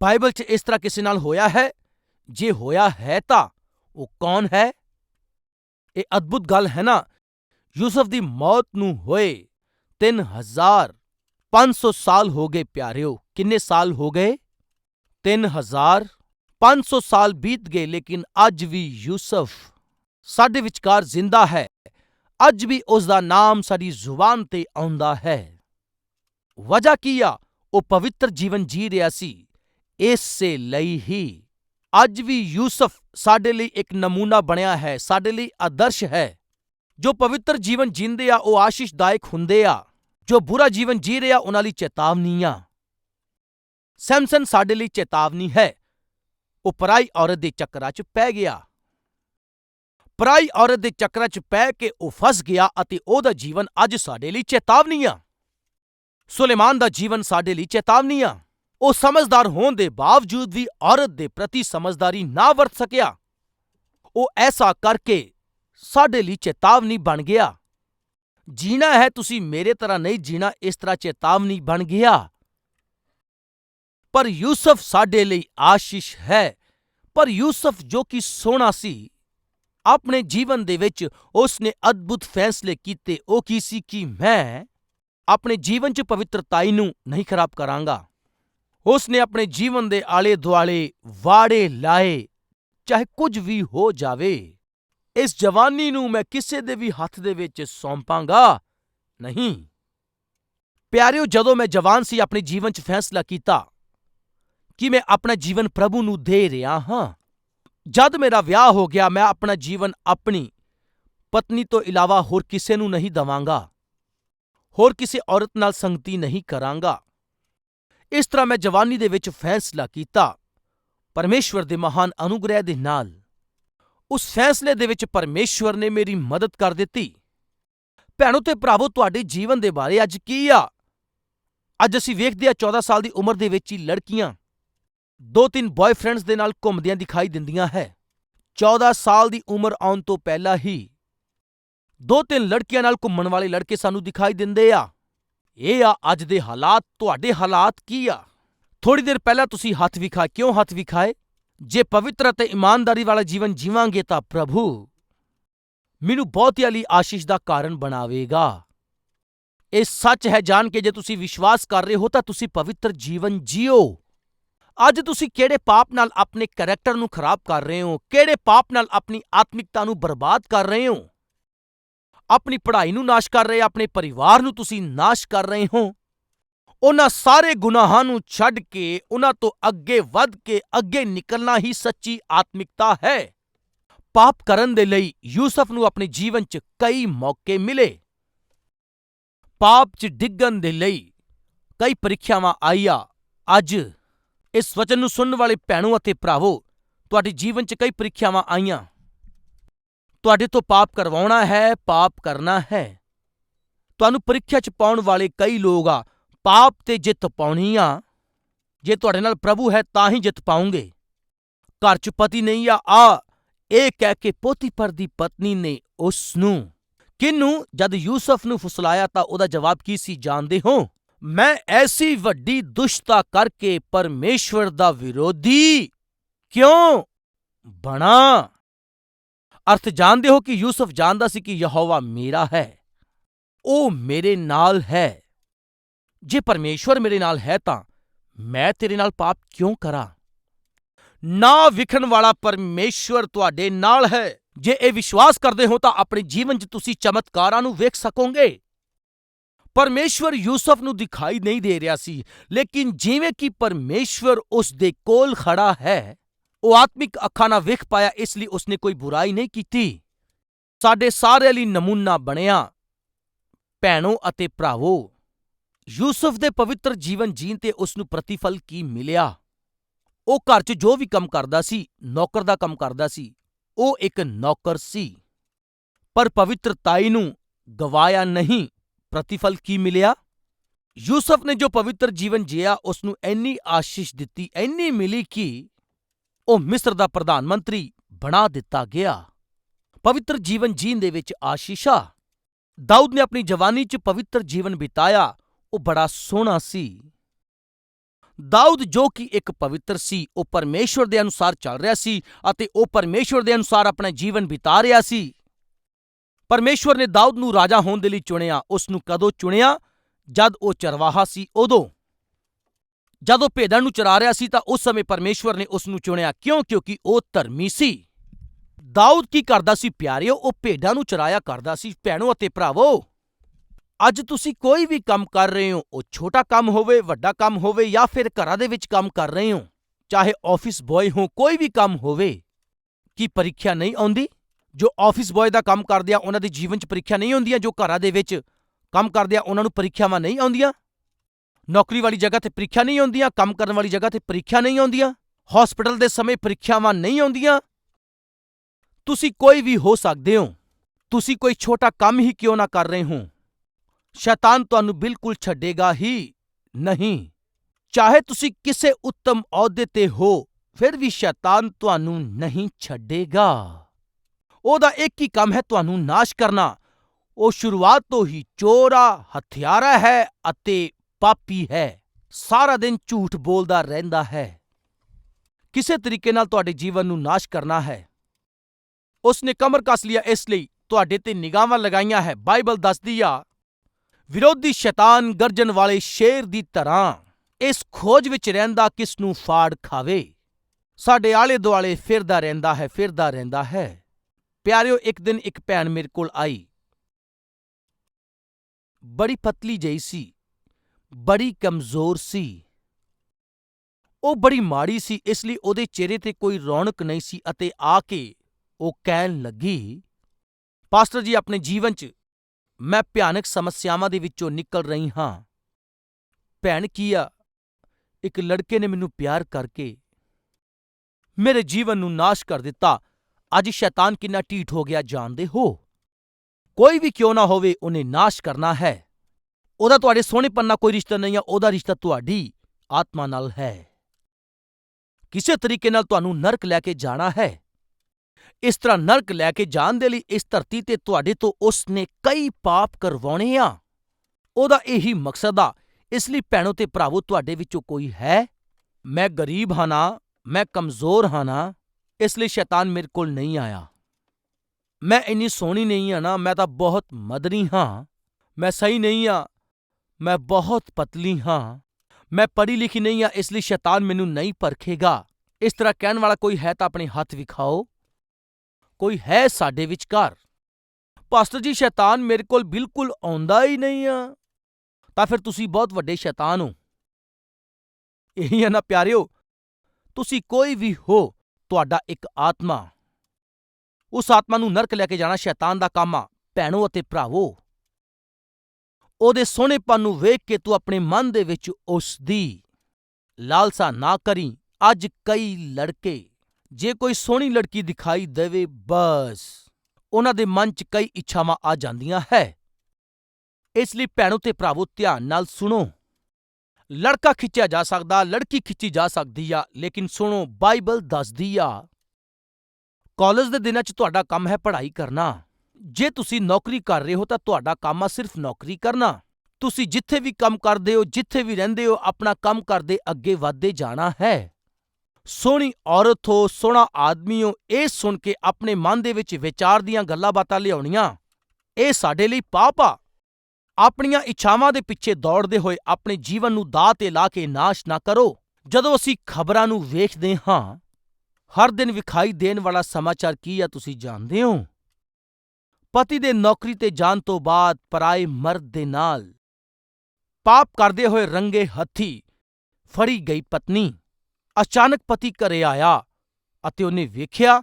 S1: ਬਾਈਬਲ 'ਚ ਇਸ ਤਰ੍ਹਾਂ ਕਿਸੇ ਨਾਲ ਹੋਇਆ ਹੈ? ਜੇ ਹੋਇਆ ਹੈ ਤਾਂ ਉਹ ਕੌਣ ਹੈ? ਇਹ ਅਦਭੁਤ ਗੱਲ ਹੈ ਨਾ। ਯੂਸਫ ਦੀ ਮੌਤ ਨੂੰ ਹੋਏ 3500 ਸਾਲ ਹੋ ਗਏ ਪਿਆਰਿਓ। ਕਿੰਨੇ ਸਾਲ ਹੋ ਗਏ? 3500 ਸਾਲ ਬੀਤ ਗਏ, ਲੇਕਿਨ ਅੱਜ ਵੀ ਯੂਸਫ ਸਾਡੇ ਵਿਚਕਾਰ ਜ਼ਿੰਦਾ ਹੈ। ਅੱਜ ਵੀ ਉਸ ਦਾ ਨਾਮ ਸਾਡੀ ਜ਼ੁਬਾਨ ਤੇ ਆਉਂਦਾ ਹੈ। ਵਜ੍ਹਾ ਕੀ ਆ? ਉਹ ਪਵਿੱਤਰ ਜੀਵਨ ਜੀ ਰਿਹਾ ਸੀ। ਇਸੇ ਲਈ ਹੀ ਅੱਜ ਵੀ ਯੂਸਫ ਸਾਡੇ ਲਈ ਇੱਕ ਨਮੂਨਾ ਬਣਿਆ ਹੈ, ਸਾਡੇ ਲਈ ਆਦਰਸ਼ ਹੈ। ਜੋ ਪਵਿੱਤਰ ਜੀਵਨ ਜੀਂਦੇ ਆ, ਉਹ ਆਸ਼ੀਸ਼ਦਾਇਕ ਹੁੰਦੇ ਆ। ਜੋ ਬੁਰਾ ਜੀਵਨ ਜੀ ਰਿਹਾ ਉਹਨਾਂ ਲਈ ਚੇਤਾਵਨੀ ਆ। ਸੈਮਸਨ ਸਾਡੇ ਲਈ ਚੇਤਾਵਨੀ ਹੈ। ਉਹ ਪਰਾਈ ਔਰਤ ਦੇ ਚੱਕਰਾਂ 'ਚ ਪੈ ਗਿਆ। ਪਰਾਈ ਔਰਤ ਦੇ ਚੱਕਰਾਂ 'ਚ ਪੈ ਕੇ ਉਹ ਫਸ ਗਿਆ ਅਤੇ ਉਹਦਾ ਜੀਵਨ ਅੱਜ ਸਾਡੇ ਲਈ ਚੇਤਾਵਨੀ ਆ। ਸੁਲੇਮਾਨ ਦਾ ਜੀਵਨ ਸਾਡੇ ਲਈ ਚੇਤਾਵਨੀ ਆ। ਉਹ ਸਮਝਦਾਰ ਹੋਣ ਦੇ ਬਾਵਜੂਦ ਵੀ ਔਰਤ ਦੇ ਪ੍ਰਤੀ ਸਮਝਦਾਰੀ ਨਾ ਵਰਤ ਸਕਿਆ। ਉਹ ਐਸਾ ਕਰਕੇ ਸਾਡੇ ਲਈ ਚੇਤਾਵਨੀ ਬਣ ਗਿਆ। ਜੀਣਾ ਹੈ, ਤੁਸੀਂ ਮੇਰੇ ਤਰ੍ਹਾਂ ਨਹੀਂ ਜੀਣਾ, ਇਸ ਤਰ੍ਹਾਂ ਚੇਤਾਵਨੀ ਬਣ ਗਿਆ। ਪਰ ਯੂਸਫ ਸਾਡੇ ਲਈ ਆਸ਼ੀਸ਼ ਹੈ। ਪਰ ਯੂਸਫ ਜੋ ਕਿ ਸੋਹਣਾ ਸੀ, ਆਪਣੇ ਜੀਵਨ ਦੇ ਵਿੱਚ ਉਸ ਨੇ ਅਦਭੁਤ ਫੈਸਲੇ ਕੀਤੇ। ਉਹ ਕੀ ਸੀ ਕਿ ਮੈਂ ਆਪਣੇ ਜੀਵਨ 'ਚ ਪਵਿੱਤਰਤਾਈ ਨੂੰ ਨਹੀਂ ਖਰਾਬ ਕਰਾਂਗਾ। ਉਸ ਨੇ ਆਪਣੇ ਜੀਵਨ ਦੇ ਆਲੇ ਦੁਆਲੇ ਵਾੜੇ ਲਾਏ, ਚਾਹੇ ਕੁਝ ਵੀ ਹੋ ਜਾਵੇ। ਇਸ ਜਵਾਨੀ ਨੂੰ ਮੈਂ ਕਿਸੇ ਦੇ ਵੀ ਹੱਥ ਦੇ ਵਿੱਚ ਸੌਂਪਾਂਗਾ ਨਹੀਂ। ਪਿਆਰਿਓ, ਜਦੋਂ ਮੈਂ ਜਵਾਨ ਸੀ, ਆਪਣੇ ਜੀਵਨ 'ਚ ਫੈਸਲਾ ਕੀਤਾ ਕਿ ਮੈਂ ਆਪਣਾ ਜੀਵਨ ਪ੍ਰਭੂ ਨੂੰ ਦੇ ਰਿਹਾ ਹਾਂ। ਜਦ ਮੇਰਾ ਵਿਆਹ ਹੋ ਗਿਆ, ਮੈਂ ਆਪਣਾ ਜੀਵਨ ਆਪਣੀ ਪਤਨੀ ਤੋਂ ਇਲਾਵਾ ਹੋਰ ਕਿਸੇ ਨੂੰ ਨਹੀਂ ਦਵਾਂਗਾ, ਹੋਰ ਕਿਸੇ ਔਰਤ ਨਾਲ ਸੰਗਤੀ ਨਹੀਂ ਕਰਾਂਗਾ। ਇਸ ਤਰ੍ਹਾਂ ਮੈਂ ਜਵਾਨੀ ਦੇ ਵਿੱਚ ਫੈਸਲਾ ਕੀਤਾ। ਪਰਮੇਸ਼ਵਰ ਦੇ ਮਹਾਨ ਅਨੁਗ੍ਰਹਿ ਦੇ ਨਾਲ। ਉਸ ਫੈਸਲੇ ਦੇ ਵਿੱਚ ਪਰਮੇਸ਼ਵਰ ਨੇ ਮੇਰੀ ਮਦਦ ਕਰ ਦਿੱਤੀ। ਭੈਣੋ ਤੇ ਭਰਾਵੋ, ਤੁਹਾਡੇ ਜੀਵਨ ਦੇ ਬਾਰੇ ਅੱਜ ਕੀ ਆ? ਅੱਜ ਅਸੀਂ ਵੇਖਦੇ ਆ 14 ਸਾਲ ਦੀ ਉਮਰ ਦੇ ਵਿੱਚ ਹੀ ਲੜਕੀਆਂ ਦੋ ਤਿੰਨ ਬॉयਫ੍ਰੈਂਡਸ ਦੇ ਨਾਲ ਘੁੰਮਦੀਆਂ ਦਿਖਾਈ ਦਿੰਦੀਆਂ ਹੈ। 14 ਸਾਲ ਦੀ ਉਮਰ ਆਉਣ ਤੋਂ ਪਹਿਲਾਂ ਹੀ ਦੋ ਤਿੰਨ ਲੜਕੀਆਂ ਨਾਲ ਘੁੰਮਣ ਵਾਲੇ ਲੜਕੇ ਸਾਨੂੰ ਦਿਖਾਈ ਦਿੰਦੇ ਆ। ਇਹ ਆ ਅੱਜ ਦੇ ਹਾਲਾਤ, ਤੁਹਾਡੇ ਹਾਲਾਤ ਕੀ ਆ? ਥੋੜੀ ਦੇਰ ਪਹਿਲਾਂ ਤੁਸੀਂ ਹੱਥ ਵਿਖਾ ਕਿਉਂ ਹੱਥ ਵਿਖਾਏ ਜੇ ਪਵਿੱਤਰ ਅਤੇ ਇਮਾਨਦਾਰੀ ਵਾਲਾ ਜੀਵਨ ਜੀਵਾਂਗੇ ਤਾਂ ਪ੍ਰਭੂ ਮੈਨੂੰ ਬਹੁਤਿਆਂ ਲਈ ਆਸ਼ੀਸ਼ ਦਾ ਕਾਰਨ ਬਣਾਵੇਗਾ। ਇਹ ਸੱਚ ਹੈ ਜਾਣ ਕੇ ਜੇ ਤੁਸੀਂ ਵਿਸ਼ਵਾਸ ਕਰ ਰਹੇ ਹੋ ਤਾਂ ਤੁਸੀਂ ਪਵਿੱਤਰ ਜੀਵਨ ਜੀਓ। ਅੱਜ ਤੁਸੀਂ ਕਿਹੜੇ ਪਾਪ ਨਾਲ ਆਪਣੇ ਕੈਰੈਕਟਰ ਨੂੰ ਖਰਾਬ ਕਰ ਰਹੇ ਹੋ? ਕਿਹੜੇ ਪਾਪ ਨਾਲ ਆਪਣੀ ਆਤਮਿਕਤਾ ਨੂੰ ਬਰਬਾਦ ਕਰ ਰਹੇ ਹੋ? ਆਪਣੀ ਪੜ੍ਹਾਈ ਨੂੰ ਨਾਸ਼ ਕਰ ਰਹੇ, ਆਪਣੇ ਪਰਿਵਾਰ ਨੂੰ ਤੁਸੀਂ ਨਾਸ਼ ਕਰ ਰਹੇ ਹੋ। ਉਹਨਾਂ ਸਾਰੇ ਗੁਨਾਹਾਂ ਨੂੰ ਛੱਡ ਕੇ, ਉਹਨਾਂ ਤੋਂ ਅੱਗੇ ਵੱਧ ਕੇ ਅੱਗੇ ਨਿਕਲਣਾ ਹੀ ਸੱਚੀ ਆਤਮਿਕਤਾ ਹੈ। ਪਾਪ ਕਰਨ ਦੇ ਲਈ ਯੂਸਫ ਨੂੰ ਆਪਣੇ ਜੀਵਨ 'ਚ ਕਈ ਮੌਕੇ ਮਿਲੇ। ਪਾਪ 'ਚ ਡਿੱਗਣ ਦੇ ਲਈ ਕਈ ਪ੍ਰੀਖਿਆਵਾਂ ਆਈਆਂ। ਅੱਜ ਇਸ ਵਚਨ ਨੂੰ ਸੁਣਨ ਵਾਲੇ ਭੈਣੋ ਅਤੇ ਭਰਾਵੋ, ਤੁਹਾਡੇ ਜੀਵਨ 'ਚ ਕਈ ਪ੍ਰੀਖਿਆਵਾਂ ਆਈਆਂ। ਤੁਹਾਡੇ ਤੋਂ ਪਾਪ ਕਰਵਾਉਣਾ ਹੈ, ਪਾਪ ਕਰਨਾ ਹੈ। ਤੁਹਾਨੂੰ ਪ੍ਰੀਖਿਆ 'ਚ ਪਾਉਣ ਵਾਲੇ ਕਈ ਲੋਕ ਆ, ਪਾਪ ਤੇ ਜਿੱਤ ਪਾਉਣੀ ਆ। ਜੇ ਤੁਹਾਡੇ ਨਾਲ ਪ੍ਰਭੂ ਹੈ ਤਾਂ ਹੀ ਜਿੱਤ ਪਾਉਂਗੇ। ਘਰ 'ਚ ਪਤੀ ਨਹੀਂ ਆ ਆ, ਇਹ ਕਹਿ ਕੇ ਪੋਤੀਪਰ ਦੀ ਪਤਨੀ ਨੇ ਉਸ ਨੂੰ ਕਿਨੂੰ ਜਦ ਯੂਸਫ ਨੂੰ ਫੁਸਲਾਇਆ ਤਾਂ ਉਹਦਾ ਜਵਾਬ ਕੀ ਸੀ ਜਾਣਦੇ ਹੋ? ਮੈਂ ਐਸੀ ਵੱਡੀ ਦੁਸ਼ਟਤਾ ਕਰਕੇ ਪਰਮੇਸ਼ਵਰ ਦਾ ਵਿਰੋਧੀ ਕਿਉਂ ਬਣਾ? ਅਰਥ ਜਾਣਦੇ ਹੋ ਕਿ ਯੂਸਫ ਜਾਣਦਾ ਸੀ ਕਿ ਯਹੋਵਾ ਮੇਰਾ ਹੈ, ਉਹ ਮੇਰੇ ਨਾਲ ਹੈ। ਜੇ ਪਰਮੇਸ਼ਵਰ ਮੇਰੇ ਨਾਲ ਹੈ ਤਾਂ ਮੈਂ ਤੇਰੇ ਨਾਲ ਪਾਪ ਕਿਉਂ ਕਰਾਂ? ਨਾ ਵਿਖਣ ਵਾਲਾ ਪਰਮੇਸ਼ਵਰ ਤੁਹਾਡੇ ਨਾਲ ਹੈ। ਜੇ ਇਹ ਵਿਸ਼ਵਾਸ ਕਰਦੇ ਹੋ ਤਾਂ ਆਪਣੇ ਜੀਵਨ 'ਚ ਤੁਸੀਂ ਚਮਤਕਾਰਾਂ ਨੂੰ ਵੇਖ ਸਕੋਗੇ। ਪਰਮੇਸ਼ਵਰ ਯੂਸਫ ਨੂੰ ਦਿਖਾਈ ਨਹੀਂ ਦੇ ਰਿਹਾ ਸੀ, ਲੇਕਿਨ ਜਿਵੇਂ ਕਿ ਪਰਮੇਸ਼ਵਰ ਉਸ ਦੇ ਕੋਲ ਖੜਾ ਹੈ ਉਹ ਆਤਮਿਕ ਅੱਖਾਂ ਨਾਲ ਵੇਖ ਪਾਇਆ, ਇਸ ਲਈ ਉਸਨੇ ਕੋਈ ਬੁਰਾਈ ਨਹੀਂ ਕੀਤੀ। ਸਾਡੇ ਸਾਰਿਆਂ ਲਈ ਨਮੂਨਾ ਬਣਿਆ। ਭੈਣੋ ਅਤੇ ਭਰਾਵੋ, ਯੂਸਫ ਦੇ ਪਵਿੱਤਰ ਜੀਵਨ ਜੀਣ ਤੇ ਉਸ ਨੂੰ ਪ੍ਰਤੀਫਲ ਕੀ ਮਿਲਿਆ? ਉਹ ਘਰ 'ਚ ਜੋ ਵੀ ਕੰਮ ਕਰਦਾ ਸੀ, ਨੌਕਰ ਦਾ ਕੰਮ ਕਰਦਾ ਸੀ, ਉਹ ਇੱਕ ਨੌਕਰ ਸੀ। ਪਰ ਪਵਿੱਤਰਤਾਈ ਨੂੰ ਗਵਾਇਆ ਨਹੀਂ, ਪ੍ਰਤੀਫਲ ਕੀ ਮਿਲਿਆ? ਯੂਸਫ ਨੇ ਜੋ ਪਵਿੱਤਰ ਜੀਵਨ ਜੀਆ ਉਸ ਨੂੰ ਇੰਨੀ ਆਸ਼ੀਸ਼ ਦਿੱਤੀ, ਇੰਨੀ ਮਿਲੀ ਕਿ ਉਹ ਮਿਸਰ ਦਾ ਪ੍ਰਧਾਨ ਮੰਤਰੀ ਬਣਾ ਦਿੱਤਾ ਗਿਆ। ਪਵਿੱਤਰ ਜੀਵਨ ਜੀਣ ਦੇ ਵਿੱਚ ਆਸ਼ੀਸ਼ਾ ਦਾਊਦ ਨੇ ਆਪਣੀ ਜਵਾਨੀ 'ਚ ਪਵਿੱਤਰ ਜੀਵਨ ਬਿਤਾਇਆ, ਉਹ ਬੜਾ ਸੋਹਣਾ ਸੀ। ਦਾਊਦ ਜੋ ਕਿ ਇੱਕ ਪਵਿੱਤਰ ਸੀ, ਉਹ ਪਰਮੇਸ਼ਵਰ ਦੇ ਅਨੁਸਾਰ ਚੱਲ ਰਿਹਾ ਸੀ ਅਤੇ ਉਹ ਪਰਮੇਸ਼ਵਰ ਦੇ ਅਨੁਸਾਰ ਆਪਣਾ ਜੀਵਨ ਬਿਤਾ ਰਿਹਾ ਸੀ। ਪਰਮੇਸ਼ਵਰ ਨੇ ਦਾਊਦ ਨੂੰ ਰਾਜਾ ਹੋਣ ਦੇ ਲਈ ਚੁਣਿਆ, ਉਸ ਨੂੰ ਕਦੋਂ ਚੁਣਿਆ? ਜਦ ਉਹ ਚਰਵਾਹਾ ਸੀ ਉਦੋਂ। ਜਦੋਂ ਭੇਡਾਂ ਨੂੰ ਚਰਾ ਰਿਹਾ ਸੀ ਤਾਂ ਉਸ ਸਮੇਂ ਪਰਮੇਸ਼ਵਰ ਨੇ ਉਸ ਨੂੰ ਚੁਣਿਆ। ਕਿਉਂ? ਕਿਉਂਕਿ ਉਹ ਧਰਮੀ ਸੀ। ਦਾਊਦ ਕੀ ਕਰਦਾ ਸੀ? ਪਿਆਰਿਓ, ਉਹ ਭੇਡਾਂ ਨੂੰ ਚਰਾਇਆ ਕਰਦਾ ਸੀ। ਭੈਣੋ ਅਤੇ ਭਰਾਵੋ, ਅੱਜ ਤੁਸੀਂ ਕੋਈ ਵੀ ਕੰਮ ਕਰ ਰਹੇ ਹੋ, ਉਹ ਛੋਟਾ ਕੰਮ ਹੋਵੇ, ਵੱਡਾ ਕੰਮ ਹੋਵੇ ਜਾਂ ਫਿਰ ਘਰਾਂ ਦੇ ਵਿੱਚ ਕੰਮ ਕਰ ਰਹੇ ਹੋ, ਚਾਹੇ ਆਫਿਸ ਬॉय ਹੋ, ਕੋਈ ਵੀ ਕੰਮ ਹੋਵੇ, ਕੀ ਪ੍ਰੀਖਿਆ ਨਹੀਂ ਆਉਂਦੀ? ਜੋ ਆਫਿਸ ਬॉय ਦਾ ਕੰਮ ਕਰਦੇ ਆ ਉਹਨਾਂ ਦੇ ਜੀਵਨ 'ਚ ਪ੍ਰੀਖਿਆ ਨਹੀਂ ਹੁੰਦੀਆਂ ਜੋ ਘਰਾਂ ਦੇ ਵਿੱਚ ਕੰਮ ਕਰਦੇ ਆ ਉਹਨਾਂ ਨੂੰ ਪ੍ਰੀਖਿਆਵਾਂ ਨਹੀਂ ਆਉਂਦੀਆਂ? ਨੌਕਰੀ ਵਾਲੀ ਜਗ੍ਹਾ ਤੇ ਪ੍ਰੀਖਿਆ ਨਹੀਂ ਆਉਂਦੀਆਂ, ਕੰਮ ਕਰਨ ਵਾਲੀ ਜਗ੍ਹਾ ਤੇ ਪ੍ਰੀਖਿਆ ਨਹੀਂ ਆਉਂਦੀਆਂ ਹਸਪੀਟਲ ਦੇ ਸਮੇਂ ਪ੍ਰੀਖਿਆਵਾਂ ਨਹੀਂ ਆਉਂਦੀਆਂ। ਤੁਸੀਂ ਕੋਈ ਵੀ ਹੋ ਸਕਦੇ ਹੋ। ਤੁਸੀਂ ਕੋਈ ਛੋਟਾ ਕੰਮ ਹੀ ਕਿਉਂ ਨਾ ਕਰ ਰਹੇ ਹੋ? ਸ਼ੈਤਾਨ ਤੁਹਾਨੂੰ ਬਿਲਕੁਲ ਛੱਡੇਗਾ ਹੀ ਨਹੀਂ। ਚਾਹੇ ਤੁਸੀਂ ਕਿਸੇ ਉੱਤਮ ਅਹੁਦੇ ਤੇ ਹੋ, ਫਿਰ ਵੀ ਸ਼ੈਤਾਨ ਤੁਹਾਨੂੰ ਨਹੀਂ ਛੱਡੇਗਾ। ਉਹਦਾ ਇੱਕ ਹੀ ਕੰਮ ਹੈ ਤੁਹਾਨੂੰ ਨਾਸ਼ ਕਰਨਾ। ਉਹ ਸ਼ੁਰੂਆਤ ਤੋਂ ਹੀ ਚੋਰਾ ਹਥਿਆਰਾ ਹੈ ਅਤੇ ਪਾਪੀ ਹੈ। ਸਾਰਾ ਦਿਨ ਝੂਠ ਬੋਲਦਾ ਰਹਿੰਦਾ ਹੈ। ਕਿਸੇ ਤਰੀਕੇ ਨਾਲ ਤੁਹਾਡੇ ਜੀਵਨ ਨੂੰ ਨਾਸ਼ ਕਰਨਾ ਹੈ। ਉਸਨੇ ਕਮਰ ਕੱਸ ਲਿਆ, ਇਸ ਲਈ ਤੁਹਾਡੇ ਤੇ ਨਿਗਾਹਾਂ ਲਗਾਈਆਂ ਹੈ। ਬਾਈਬਲ ਦੱਸਦੀ ਆ, ਵਿਰੋਧੀ ਸ਼ੈਤਾਨ ਗਰਜਨ ਵਾਲੇ ਸ਼ੇਰ ਦੀ ਤਰ੍ਹਾਂ ਇਸ ਖੋਜ ਵਿੱਚ ਰਹਿੰਦਾ ਕਿਸ ਨੂੰ ਫਾੜ ਖਾਵੇ? ਸਾਡੇ ਆਲੇ ਦੁਆਲੇ ਫਿਰਦਾ ਰਹਿੰਦਾ ਹੈ, ਫਿਰਦਾ ਰਹਿੰਦਾ ਹੈ। ਪਿਆਰਿਓ, ਇੱਕ ਦਿਨ ਇੱਕ ਭੈਣ ਮੇਰੇ ਕੋਲ ਆਈ। ਬੜੀ ਪਤਲੀ ਜਿਹੀ ਸੀ। ਬੜੀ ਕਮਜ਼ੋਰ ਸੀ। ਉਹ ਬੜੀ ਮਾੜੀ ਸੀ, ਇਸ ਲਈ ਉਹਦੇ ਚਿਹਰੇ ਤੇ ਕੋਈ ਰੌਣਕ ਨਹੀਂ ਸੀ ਅਤੇ ਆ ਕੇ ਉਹ ਕਹਿਣ ਲੱਗੀ, ਪਾਸਟਰ ਜੀ, ਆਪਣੇ ਜੀਵਨ 'ਚ ਮੈਂ ਭਿਆਨਕ ਸਮੱਸਿਆਵਾਂ ਦੇ ਵਿੱਚੋਂ ਨਿਕਲ ਰਹੀ ਹਾਂ। ਭੈਣ ਕੀ ਆ? ਇੱਕ ਲੜਕੇ ਨੇ ਮੈਨੂੰ ਪਿਆਰ ਕਰਕੇ ਮੇਰੇ ਜੀਵਨ ਨੂੰ ਨਾਸ਼ ਕਰ ਦਿੱਤਾ। ਅੱਜ ਸ਼ੈਤਾਨ ਕਿੰਨਾ ਢੀਠ ਹੋ ਗਿਆ, ਜਾਣਦੇ ਹੋ? ਕੋਈ ਵੀ ਕਿਉਂ ਨਾ ਹੋਵੇ, ਉਹਨੇ ਨਾਸ਼ ਕਰਨਾ ਹੈ। ਉਹਦਾ ਤੁਹਾਡੇ ਸੋਹਣੇਪਨ ਨਾਲ ਕੋਈ ਰਿਸ਼ਤਾ ਨਹੀਂ ਆ, ਉਹਦਾ ਰਿਸ਼ਤਾ ਤੁਹਾਡੀ ਆਤਮਾ ਨਾਲ ਹੈ। ਕਿਸੇ ਤਰੀਕੇ ਨਾਲ ਤੁਹਾਨੂੰ ਨਰਕ ਲੈ ਕੇ ਜਾਣਾ ਹੈ। ਇਸ ਤਰ੍ਹਾਂ ਨਰਕ ਲੈ ਕੇ ਜਾਣ ਦੇ ਲਈ ਇਸ ਧਰਤੀ ਤੇ ਤੁਹਾਡੇ ਤੋਂ ਉਸ ਨੇ ਕਈ ਪਾਪ ਕਰਵਾਉਣੇ ਆ। ਉਹਦਾ ਇਹੀ ਮਕਸਦ ਆ, ਇਸ ਲਈ ਭੈਣੋ ਤੇ ਭਰਾਵੋ, ਤੁਹਾਡੇ ਵਿੱਚੋਂ ਕੋਈ ਹੈ? ਮੈਂ ਗਰੀਬ ਹਾਂ ਨਾ, ਮੈਂ ਕਮਜ਼ੋਰ ਹਾਂ ਨਾ, ਇਸ ਲਈ ਸ਼ੈਤਾਨ ਮੇਰੇ ਕੋਲ ਨਹੀਂ ਆਇਆ। ਮੈਂ ਇੰਨੀ ਸੋਹਣੀ ਨਹੀਂ ਹਾਂ ਨਾ, ਮੈਂ ਤਾਂ ਬਹੁਤ ਮਦਨੀ ਹਾਂ। ਮੈਂ ਸਹੀ ਨਹੀਂ ਆ ਮੈਂ ਬਹੁਤ ਪਤਲੀ ਹਾਂ। ਮੈਂ ਪੜ੍ਹੀ ਲਿਖੀ ਨਹੀਂ ਹਾਂ ਇਸ ਲਈ ਸ਼ੈਤਾਨ ਮੈਨੂੰ ਨਹੀਂ ਪਰਖੇਗਾ। ਇਸ ਤਰ੍ਹਾਂ ਕਹਿਣ ਵਾਲਾ ਕੋਈ ਹੈ ਤਾਂ ਆਪਣੇ ਹੱਥ ਵਿਖਾਓ। ਕੋਈ ਹੈ ਸਾਡੇ ਵਿਚਕਾਰ। ਪਾਸਟਰ ਜੀ, ਸ਼ੈਤਾਨ ਮੇਰੇ ਕੋਲ ਬਿਲਕੁਲ ਆਉਂਦਾ ਹੀ ਨਹੀਂ ਆ। ਤਾਂ ਫਿਰ ਤੁਸੀਂ ਬਹੁਤ ਵੱਡੇ ਸ਼ੈਤਾਨ ਹੋ। ਇਹੀ ਆ ਨਾ ਪਿਆਰਿਓ, ਤੁਸੀਂ ਕੋਈ ਵੀ ਹੋ, ਤੁਹਾਡਾ ਇੱਕ ਆਤਮਾ। ਉਸ ਆਤਮਾ ਨੂੰ ਨਰਕ ਲੈ ਕੇ ਜਾਣਾ ਸ਼ੈਤਾਨ ਦਾ ਕੰਮ ਆ, ਭੈਣੋ ਅਤੇ ਭਰਾਵੋ। ਉਹਦੇ ਸੋਹਣੇਪਨ ਨੂੰ ਵੇਖ ਕੇ ਤੂੰ ਆਪਣੇ ਮਨ ਦੇ ਵਿੱਚ ਉਸ ਦੀ ਲਾਲਸਾ ਨਾ ਕਰੀ। ਅੱਜ ਕਈ ਲੜਕੇ ਜੇ ਕੋਈ ਸੋਹਣੀ ਲੜਕੀ ਦਿਖਾਈ ਦੇਵੇ, ਬਸ ਉਹਨਾਂ ਦੇ ਮਨ 'ਚ ਕਈ ਇੱਛਾਵਾਂ ਆ ਜਾਂਦੀਆਂ ਹੈ। ਇਸ ਲਈ ਭੈਣੋ ਤੇ ਭਰਾਵੋ, ਧਿਆਨ ਨਾਲ ਸੁਣੋ। ਲੜਕਾ ਖਿੱਚਿਆ ਜਾ ਸਕਦਾ, ਲੜਕੀ ਖਿੱਚੀ ਜਾ ਸਕਦੀ ਆ, ਲੇਕਿਨ ਸੁਣੋ, ਬਾਈਬਲ ਦੱਸਦੀ ਆ, ਕਾਲਜ ਦੇ ਦਿਨਾਂ 'ਚ ਤੁਹਾਡਾ ਕੰਮ ਹੈ ਪੜ੍ਹਾਈ ਕਰਨਾ। ਜੇ ਤੁਸੀਂ ਨੌਕਰੀ ਕਰ ਰਹੇ ਹੋ ਤਾਂ ਤੁਹਾਡਾ ਕੰਮ ਆ ਸਿਰਫ ਨੌਕਰੀ ਕਰਨਾ। ਤੁਸੀਂ ਜਿੱਥੇ ਵੀ ਕੰਮ ਕਰਦੇ ਹੋ, ਜਿੱਥੇ ਵੀ ਰਹਿੰਦੇ ਹੋ, ਆਪਣਾ ਕੰਮ ਕਰਦੇ ਅੱਗੇ ਵਧਦੇ ਜਾਣਾ ਹੈ। ਸੋਹਣੀ ਔਰਤ ਹੋ, ਸੋਹਣਾ ਆਦਮੀ ਹੋ, ਇਹ ਸੁਣ ਕੇ ਆਪਣੇ ਮਨ ਦੇ ਵਿੱਚ ਵਿਚਾਰ ਦੀਆਂ ਗੱਲਾਂ ਬਾਤਾਂ ਲਿਆਉਣੀਆਂ, ਇਹ ਸਾਡੇ ਲਈ ਪਾਪ ਆ। ਆਪਣੀਆਂ ਇੱਛਾਵਾਂ ਦੇ ਪਿੱਛੇ ਦੌੜਦੇ ਹੋਏ ਆਪਣੇ ਜੀਵਨ ਨੂੰ ਦਾਅ ਤੇ ਲਾ ਕੇ ਨਾਸ਼ ਨਾ ਕਰੋ। ਜਦੋਂ ਅਸੀਂ ਖਬਰਾਂ ਨੂੰ ਵੇਖਦੇ ਹਾਂ, ਹਰ ਦਿਨ ਵਿਖਾਈ ਦੇਣ ਵਾਲਾ ਸਮਾਚਾਰ ਕੀ ਆ ਤੁਸੀਂ ਜਾਣਦੇ ਹੋ? ਪਤੀ ਦੇ ਨੌਕਰੀ ਤੇ ਜਾਣ ਤੋਂ ਬਾਅਦ ਪਰਾਏ ਮਰਦ ਦੇ ਨਾਲ ਪਾਪ ਕਰਦੇ ਹੋਏ ਰੰਗੇ ਹੱਥੀ ਫੜੀ ਗਈ ਪਤਨੀ। ਅਚਾਨਕ ਪਤੀ ਘਰੇ ਆਇਆ ਅਤੇ ਉਹਨੇ ਵੇਖਿਆ,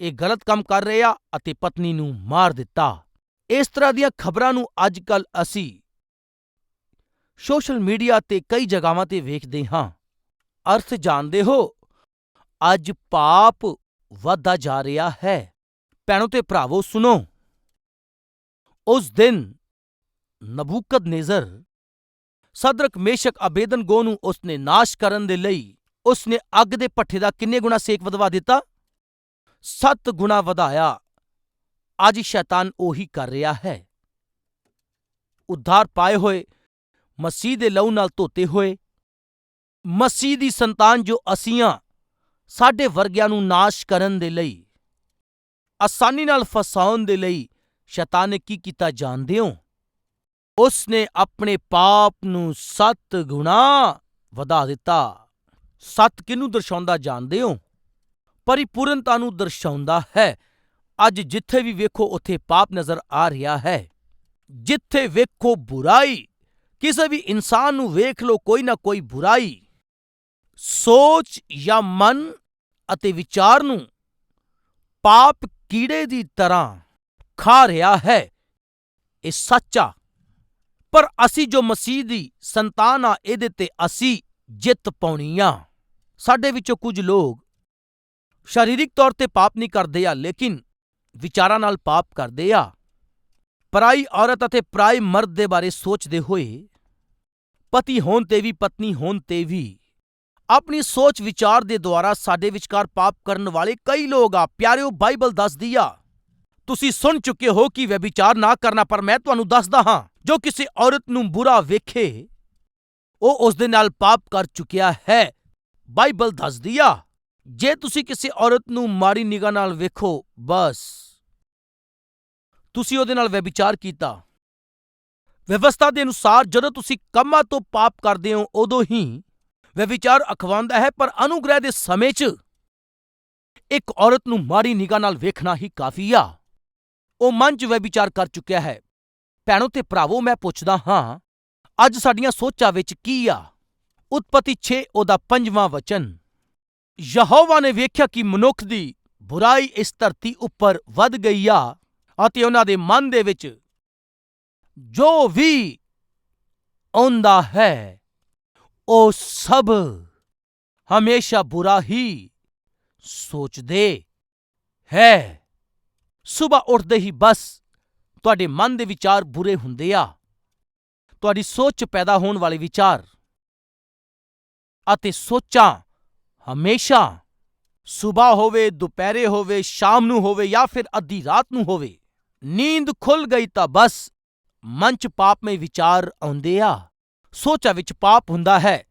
S1: ਇਹ ਗਲਤ ਕੰਮ ਕਰ ਰਿਹਾ ਅਤੇ ਪਤਨੀ ਨੂੰ ਮਾਰ ਦਿੱਤਾ। ਇਸ ਤਰ੍ਹਾਂ ਦੀਆਂ ਖਬਰਾਂ ਨੂੰ ਅੱਜ ਅੱਜਕੱਲ ਅਸੀਂ ਸੋਸ਼ਲ ਮੀਡੀਆ ਤੇ ਕਈ ਜਗ੍ਹਾਵਾਂ ਤੇ ਵੇਖਦੇ ਹਾਂ। ਅਰਥ ਜਾਣਦੇ ਹੋ, ਅੱਜ ਪਾਪ ਵੱਧਦਾ ਜਾ ਰਿਹਾ ਹੈ। ਭੈਣੋ ਤੇ ਭਰਾਵੋ, ਸੁਣੋ। ਉਸ ਦਿਨ ਨਬੂਕਦ ਨੇਜ਼ਰ ਸਦਰਕ ਮੇਸ਼ਕ ਅਬੇਦਨਗੋ ਨੂੰ ਉਸਨੇ ਨਾਸ਼ ਕਰਨ ਦੇ ਲਈ ਉਸਨੇ ਅੱਗ ਦੇ ਭੱਠੇ ਦਾ ਕਿੰਨੇ ਗੁਣਾ ਸੇਕ ਵਧਵਾ ਦਿੱਤਾ ਸੱਤ ਗੁਣਾ ਵਧਾਇਆ ਅੱਜ ਸ਼ੈਤਾਨ ਉਹੀ ਕਰ ਰਿਹਾ ਹੈ ਉਧਾਰ ਪਾਏ ਹੋਏ ਮਸੀਹ ਦੇ ਲਹੂ ਨਾਲ ਧੋਤੇ ਹੋਏ ਮਸੀਹ ਦੀ ਸੰਤਾਨ ਜੋ ਅਸੀਆਂ ਸਾਡੇ ਵਰਗਿਆਂ ਨੂੰ ਨਾਸ਼ ਕਰਨ ਦੇ ਲਈ ਆਸਾਨੀ ਨਾਲ ਫਸਾਉਣ ਦੇ ਲਈ ਸ਼ੈਤਾਨ ਕੀ ਕੀਤਾ ਜਾਣਦੇ ਹੋ? ਉਸ ਨੇ ਆਪਣੇ ਪਾਪ ਨੂੰ ਸੱਤ ਗੁਣਾ ਵਧਾ ਦਿੱਤਾ। ਸੱਤ ਕਿਹਨੂੰ ਦਰਸਾਉਂਦਾ ਜਾਣਦੇ ਹੋ? ਪਰਿਪੂਰਨਤਾ ਨੂੰ ਦਰਸਾਉਂਦਾ ਹੈ। ਅੱਜ ਜਿੱਥੇ ਵੀ ਵੇਖੋ, ਉੱਥੇ ਪਾਪ ਨਜ਼ਰ ਆ ਰਿਹਾ ਹੈ। ਜਿੱਥੇ ਵੇਖੋ ਬੁਰਾਈ, ਕਿਸੇ ਵੀ ਇਨਸਾਨ ਨੂੰ ਵੇਖ ਲੋ ਕੋਈ ਨਾ ਕੋਈ ਬੁਰਾਈ। ਸੋਚ ਜਾਂ ਮਨ ਅਤੇ ਵਿਚਾਰ ਨੂੰ ਪਾਪ ਕੀੜੇ ਦੀ ਤਰ੍ਹਾਂ ਖਾ ਰਿਹਾ ਹੈ। ਇਹ ਸੱਚ ਆ। ਪਰ ਅਸੀਂ ਜੋ ਮਸੀਹ ਦੀ ਸੰਤਾਨ ਆ, ਇਹਦੇ ਤੇ ਅਸੀਂ ਜਿੱਤ ਪਾਉਣੀ ਆ। ਸਾਡੇ ਵਿੱਚੋਂ ਕੁਝ ਲੋਕ ਸਰੀਰਿਕ ਤੌਰ ਤੇ ਪਾਪ ਨਹੀਂ ਕਰਦੇ ਆ, ਲੇਕਿਨ ਵਿਚਾਰਾਂ ਨਾਲ ਪਾਪ ਕਰਦੇ ਆ। ਪਰਾਈ ਔਰਤ ਅਤੇ ਪਰਾਈ ਮਰਦ ਦੇ ਬਾਰੇ ਸੋਚਦੇ ਹੋਏ, ਪਤੀ ਹੋਣ ਤੇ ਵੀ, ਪਤਨੀ ਹੋਣ ਤੇ ਵੀ, ਆਪਣੀ ਸੋਚ ਵਿਚਾਰ ਦੇ ਦੁਆਰਾ ਸਾਡੇ ਵਿਚਕਾਰ ਪਾਪ ਕਰਨ ਵਾਲੇ ਕਈ ਲੋਕ ਆ। ਪਿਆਰਿਓ, ਬਾਈਬਲ ਦੱਸਦੀ ਆ ਤੁਸੀਂ ਸੁਣ ਚੁੱਕੇ ਹੋ ਕਿ ਵਿਚਾਰ ਨਾ ਕਰਨਾ, ਪਰ ਮੈਂ ਤੁਹਾਨੂੰ ਦੱਸਦਾ ਹਾਂ, ਜੋ ਕਿਸੇ ਔਰਤ ਨੂੰ ਬੁਰਾ ਵੇਖੇ, ਉਹ ਉਸ ਦੇ ਨਾਲ ਪਾਪ ਕਰ ਚੁੱਕਿਆ ਹੈ। ਬਾਈਬਲ ਦੱਸਦੀ ਆ, ਜੇ ਤੁਸੀਂ ਕਿਸੇ ਔਰਤ ਨੂੰ ਮਾੜੀ ਨਿਗਾਹ ਨਾਲ ਵੇਖੋ, ਬਸ। ਤੁਸੀਂ ਉਹਦੇ ਨਾਲ ਵਿਚਾਰ ਕੀਤਾ। ਵਿਵਸਥਾ ਦੇ ਅਨੁਸਾਰ ਜਦੋਂ ਤੁਸੀਂ ਕੰਮਾਂ ਤੋਂ ਪਾਪ ਕਰਦੇ ਹੋ, ਉਦੋਂ ਹੀ ਵਿਚਾਰ ਅਖਵਾਉਂਦਾ ਹੈ, ਪਰ ਅਨੁਗ੍ਰਹਿ ਦੇ ਸਮੇਂ 'ਚ ਇੱਕ ਔਰਤ ਨੂੰ ਮਾੜੀ ਨਿਗਾਹ ਨਾਲ ਵੇਖਣਾ ਹੀ ਕਾਫੀ ਆ। ਉਹ ਮਨ 'ਚ ਵਿਚਾਰ ਕਰ ਚੁੱਕਿਆ ਹੈ। ਭੈਣੋ ਤੇ ਭਰਾਵੋ, ਮੈਂ ਪੁੱਛਦਾ ਹਾਂ, ਅੱਜ ਸਾਡੀਆਂ ਸੋਚਾਂ ਵਿੱਚ ਕੀ ਆ? ਉਤਪਤੀ 6 ਉਹਦਾ ਪੰਜਵਾਂ ਵਚਨ। ਯਹੋਵਾ ਨੇ ਵੇਖਿਆ ਕਿ ਮਨੁੱਖ ਦੀ ਬੁਰਾਈ ਇਸ ਧਰਤੀ ਉੱਪਰ ਵੱਧ ਗਈ ਆ ਅਤੇ ਉਹਨਾਂ ਦੇ ਮਨ ਦੇ ਵਿੱਚ ਜੋ ਵੀ ਆਉਂਦਾ ਹੈ, ਉਹ ਸਭ ਹਮੇਸ਼ਾ ਬੁਰਾ ਹੀ ਸੋਚਦੇ ਹੈ। ਸਵੇਰ ਉੱਠਦੇ ਹੀ ਬਸ ਤੁਹਾਡੇ ਮਨ ਦੇ ਵਿਚਾਰ ਬੁਰੇ ਹੁੰਦੇ ਆ। ਤੁਹਾਡੀ ਸੋਚ 'ਚ ਪੈਦਾ ਹੋਣ ਵਾਲੇ ਵਿਚਾਰ ਅਤੇ ਸੋਚਾਂ ਹਮੇਸ਼ਾ ਸਵੇਰ ਹੋਵੇ, ਦੁਪਹਿਰੇ ਹੋਵੇ, ਸ਼ਾਮ ਨੂੰ ਹੋਵੇ ਜਾਂ ਫਿਰ ਅੱਧੀ ਰਾਤ ਨੂੰ ਹੋਵੇ। ਨੀਂਦ ਖੁੱਲ ਗਈ ਤਾਂ ਬਸ ਮਨ 'ਚ ਪਾਪਮਈ ਵਿਚਾਰ ਆਉਂਦੇ ਆ। ਸੋਚਾਂ ਵਿੱਚ ਪਾਪ ਹੁੰਦਾ ਹੈ।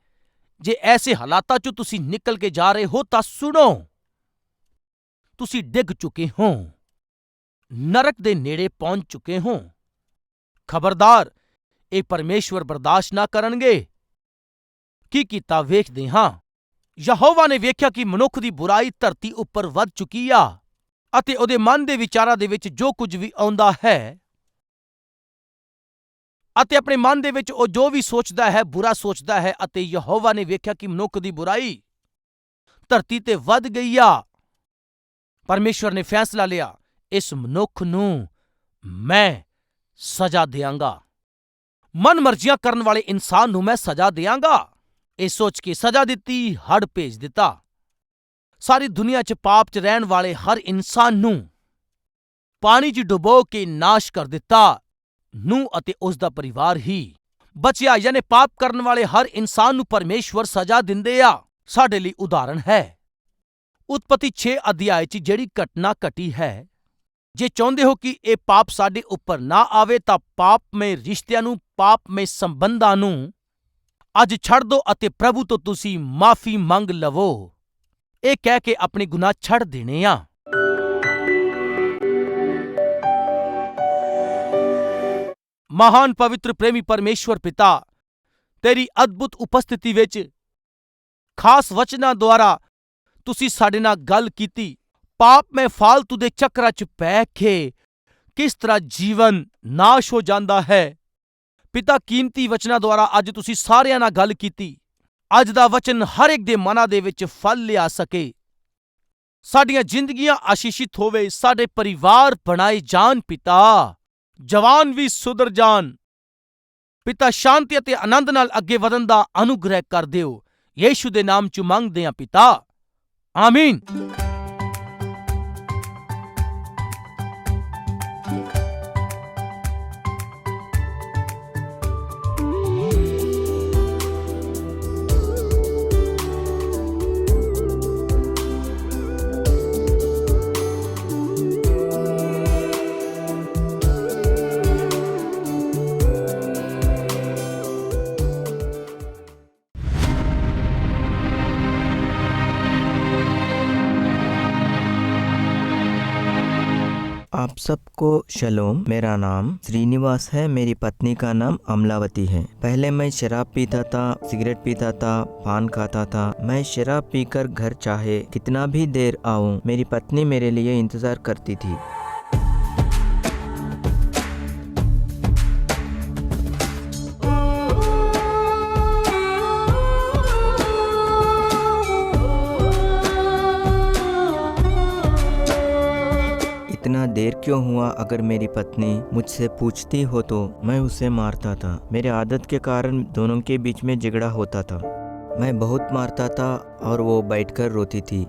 S1: ਜੇ ਐਸੇ ਹਾਲਾਤਾਂ 'ਚੋਂ ਤੁਸੀਂ ਨਿਕਲ ਕੇ ਜਾ ਰਹੇ ਹੋ ਤਾਂ ਸੁਣੋ। ਤੁਸੀਂ ਡਿੱਗ ਚੁੱਕੇ ਹੋ। ਨਰਕ ਦੇ ਨੇੜੇ ਪਹੁੰਚ ਚੁੱਕੇ ਹੋ। ਖਬਰਦਾਰ, ਇਹ ਪਰਮੇਸ਼ਵਰ ਬਰਦਾਸ਼ਤ ਨਾ ਕਰਨਗੇ। ਕੀ ਕੀਤਾ ਵੇਖਦੇ ਹਾਂ। ਯਹੋਵਾ ਨੇ ਵੇਖਿਆ ਕਿ ਮਨੁੱਖ ਦੀ ਬੁਰਾਈ ਧਰਤੀ ਉੱਪਰ ਵੱਧ ਚੁੱਕੀ ਆ ਅਤੇ ਉਹਦੇ ਮਨ ਦੇ ਵਿਚਾਰਾਂ ਦੇ ਵਿੱਚ ਜੋ ਕੁਝ ਵੀ ਆਉਂਦਾ ਹੈ ਅਤੇ ਆਪਣੇ ਮਨ ਦੇ ਵਿੱਚ ਉਹ ਜੋ ਵੀ ਸੋਚਦਾ ਹੈ, ਬੁਰਾ ਸੋਚਦਾ ਹੈ ਅਤੇ ਯਹੋਵਾ ਨੇ ਵੇਖਿਆ ਕਿ ਮਨੁੱਖ ਦੀ ਬੁਰਾਈ ਧਰਤੀ ਤੇ ਵੱਧ ਗਈ ਆ। ਪਰਮੇਸ਼ਵਰ ਨੇ ਫੈਸਲਾ ਲਿਆ ਇਸ ਮਨੁੱਖ ਨੂੰ ਮੈਂ ਸਜ਼ਾ ਦਿਆਂਗਾ। ਮਨ ਮਰਜ਼ੀਆਂ ਕਰਨ ਵਾਲੇ ਇਨਸਾਨ ਨੂੰ ਮੈਂ ਸਜ਼ਾ ਦਿਆਂਗਾ। ਇਹ ਸੋਚ ਕੇ ਸਜ਼ਾ ਦਿੱਤੀ, ਹੜ੍ਹ ਭੇਜ ਦਿੱਤਾ। ਸਾਰੀ ਦੁਨੀਆ 'ਚ ਪਾਪ 'ਚ ਰਹਿਣ ਵਾਲੇ ਹਰ ਇਨਸਾਨ ਨੂੰ ਪਾਣੀ 'ਚ ਡੁਬੋ ਕੇ ਨਾਸ਼ ਕਰ ਦਿੱਤਾ। ਨੂੰ ਅਤੇ ਉਸ ਦਾ ਪਰਿਵਾਰ ਹੀ ਬਚਿਆ, ਯਾਨੀ ਪਾਪ ਕਰਨ ਵਾਲੇ ਹਰ ਇਨਸਾਨ ਨੂੰ ਪਰਮੇਸ਼ਵਰ ਸਜ਼ਾ ਦਿੰਦੇ ਆ। ਸਾਡੇ ਲਈ ਉਦਾਹਰਣ ਹੈ। ਉਤਪਤੀ 6 ਅਧਿਆਇ 'ਚ ਜਿਹੜੀ ਘਟਨਾ ਘਟੀ ਹੈ ਜੇ ਚਾਹੁੰਦੇ ਹੋ ਕਿ ਇਹ ਪਾਪ ਸਾਡੇ ਉੱਪਰ ਨਾ ਆਵੇ ਤਾਂ ਪਾਪਮੇ ਰਿਸ਼ਤਿਆਂ ਨੂੰ ਪਾਪਮय ਸੰਬੰਧਾਂ ਨੂੰ ਅੱਜ ਛੱਡ ਦਿਓ ਅਤੇ ਪ੍ਰਭੂ ਤੋਂ ਤੁਸੀਂ ਮਾਫੀ ਮੰਗ ਲਵੋ। ਇਹ ਕਹਿ ਕੇ ਆਪਣੇ ਗੁਨਾਹ ਛੱਡ ਦੇਣੇ ਆ। ਮਹਾਨ ਪਵਿੱਤਰ ਪ੍ਰੇਮੀ ਪਰਮੇਸ਼ਵਰ ਪਿਤਾ, ਤੇਰੀ ਅਦਭੁਤ ਉਪਸਥਿਤੀ ਵਿੱਚ ਖਾਸ ਵਚਨਾਂ ਦੁਆਰਾ ਤੁਸੀਂ ਸਾਡੇ ਨਾਲ ਗੱਲ ਕੀਤੀ। ਪਾਪ ਮੈਂ ਫਾਲਤੂ ਦੇ ਚੱਕਰਾਂ 'ਚ ਪੈ ਕੇ ਕਿਸ ਤਰ੍ਹਾਂ ਜੀਵਨ ਨਾਸ਼ ਹੋ ਜਾਂਦਾ ਹੈ? ਪਿਤਾ ਕੀਮਤੀ ਵਚਨਾਂ ਦੁਆਰਾ ਅੱਜ ਤੁਸੀਂ ਸਾਰਿਆਂ ਨਾਲ ਗੱਲ ਕੀਤੀ। ਅੱਜ ਦਾ ਵਚਨ ਹਰ ਇੱਕ ਦੇ ਮਨਾਂ ਦੇ ਵਿੱਚ ਫਲ ਲਿਆ ਸਕੇ। ਸਾਡੀਆਂ ਜ਼ਿੰਦਗੀਆਂ ਆਸ਼ੀਸ਼ਿਤ ਹੋਵੇ, ਸਾਡੇ ਪਰਿਵਾਰ ਬਣਾਏ ਜਾਣ ਪਿਤਾ। ਜਵਾਨ ਵੀ ਸੁਧਰ ਜਾਣ। ਪਿਤਾ ਸ਼ਾਂਤੀ ਅਤੇ ਆਨੰਦ ਨਾਲ ਅੱਗੇ ਵਧਣ ਦਾ ਅਨੁਗ੍ਰਹਿ ਕਰ ਦਿਓ। ਯੀਸ਼ੂ ਦੇ ਨਾਮ ਚ ਮੰਗਦੇ ਹਾਂ ਪਿਤਾ। ਆਮੀਨ।
S2: सबको शलोम। मेरा नाम श्रीनिवास है। मेरी पत्नी का नाम अमलावती है। पहले मैं शराब पीता था, सिगरेट पीता था, पान खाता था। मैं शराब पीकर घर चाहे कितना भी देर आऊँ, मेरी पत्नी मेरे लिए इंतज़ार करती थी। इतना देर क्यों हुआ अगर मेरी पत्नी मुझसे पूछती हो तो? मैं उसे मारता था। मेरे आदत के कारण दोनों के बीच में झगड़ा होता था। मैं बहुत मारता था और वो बैठकर रोती थी।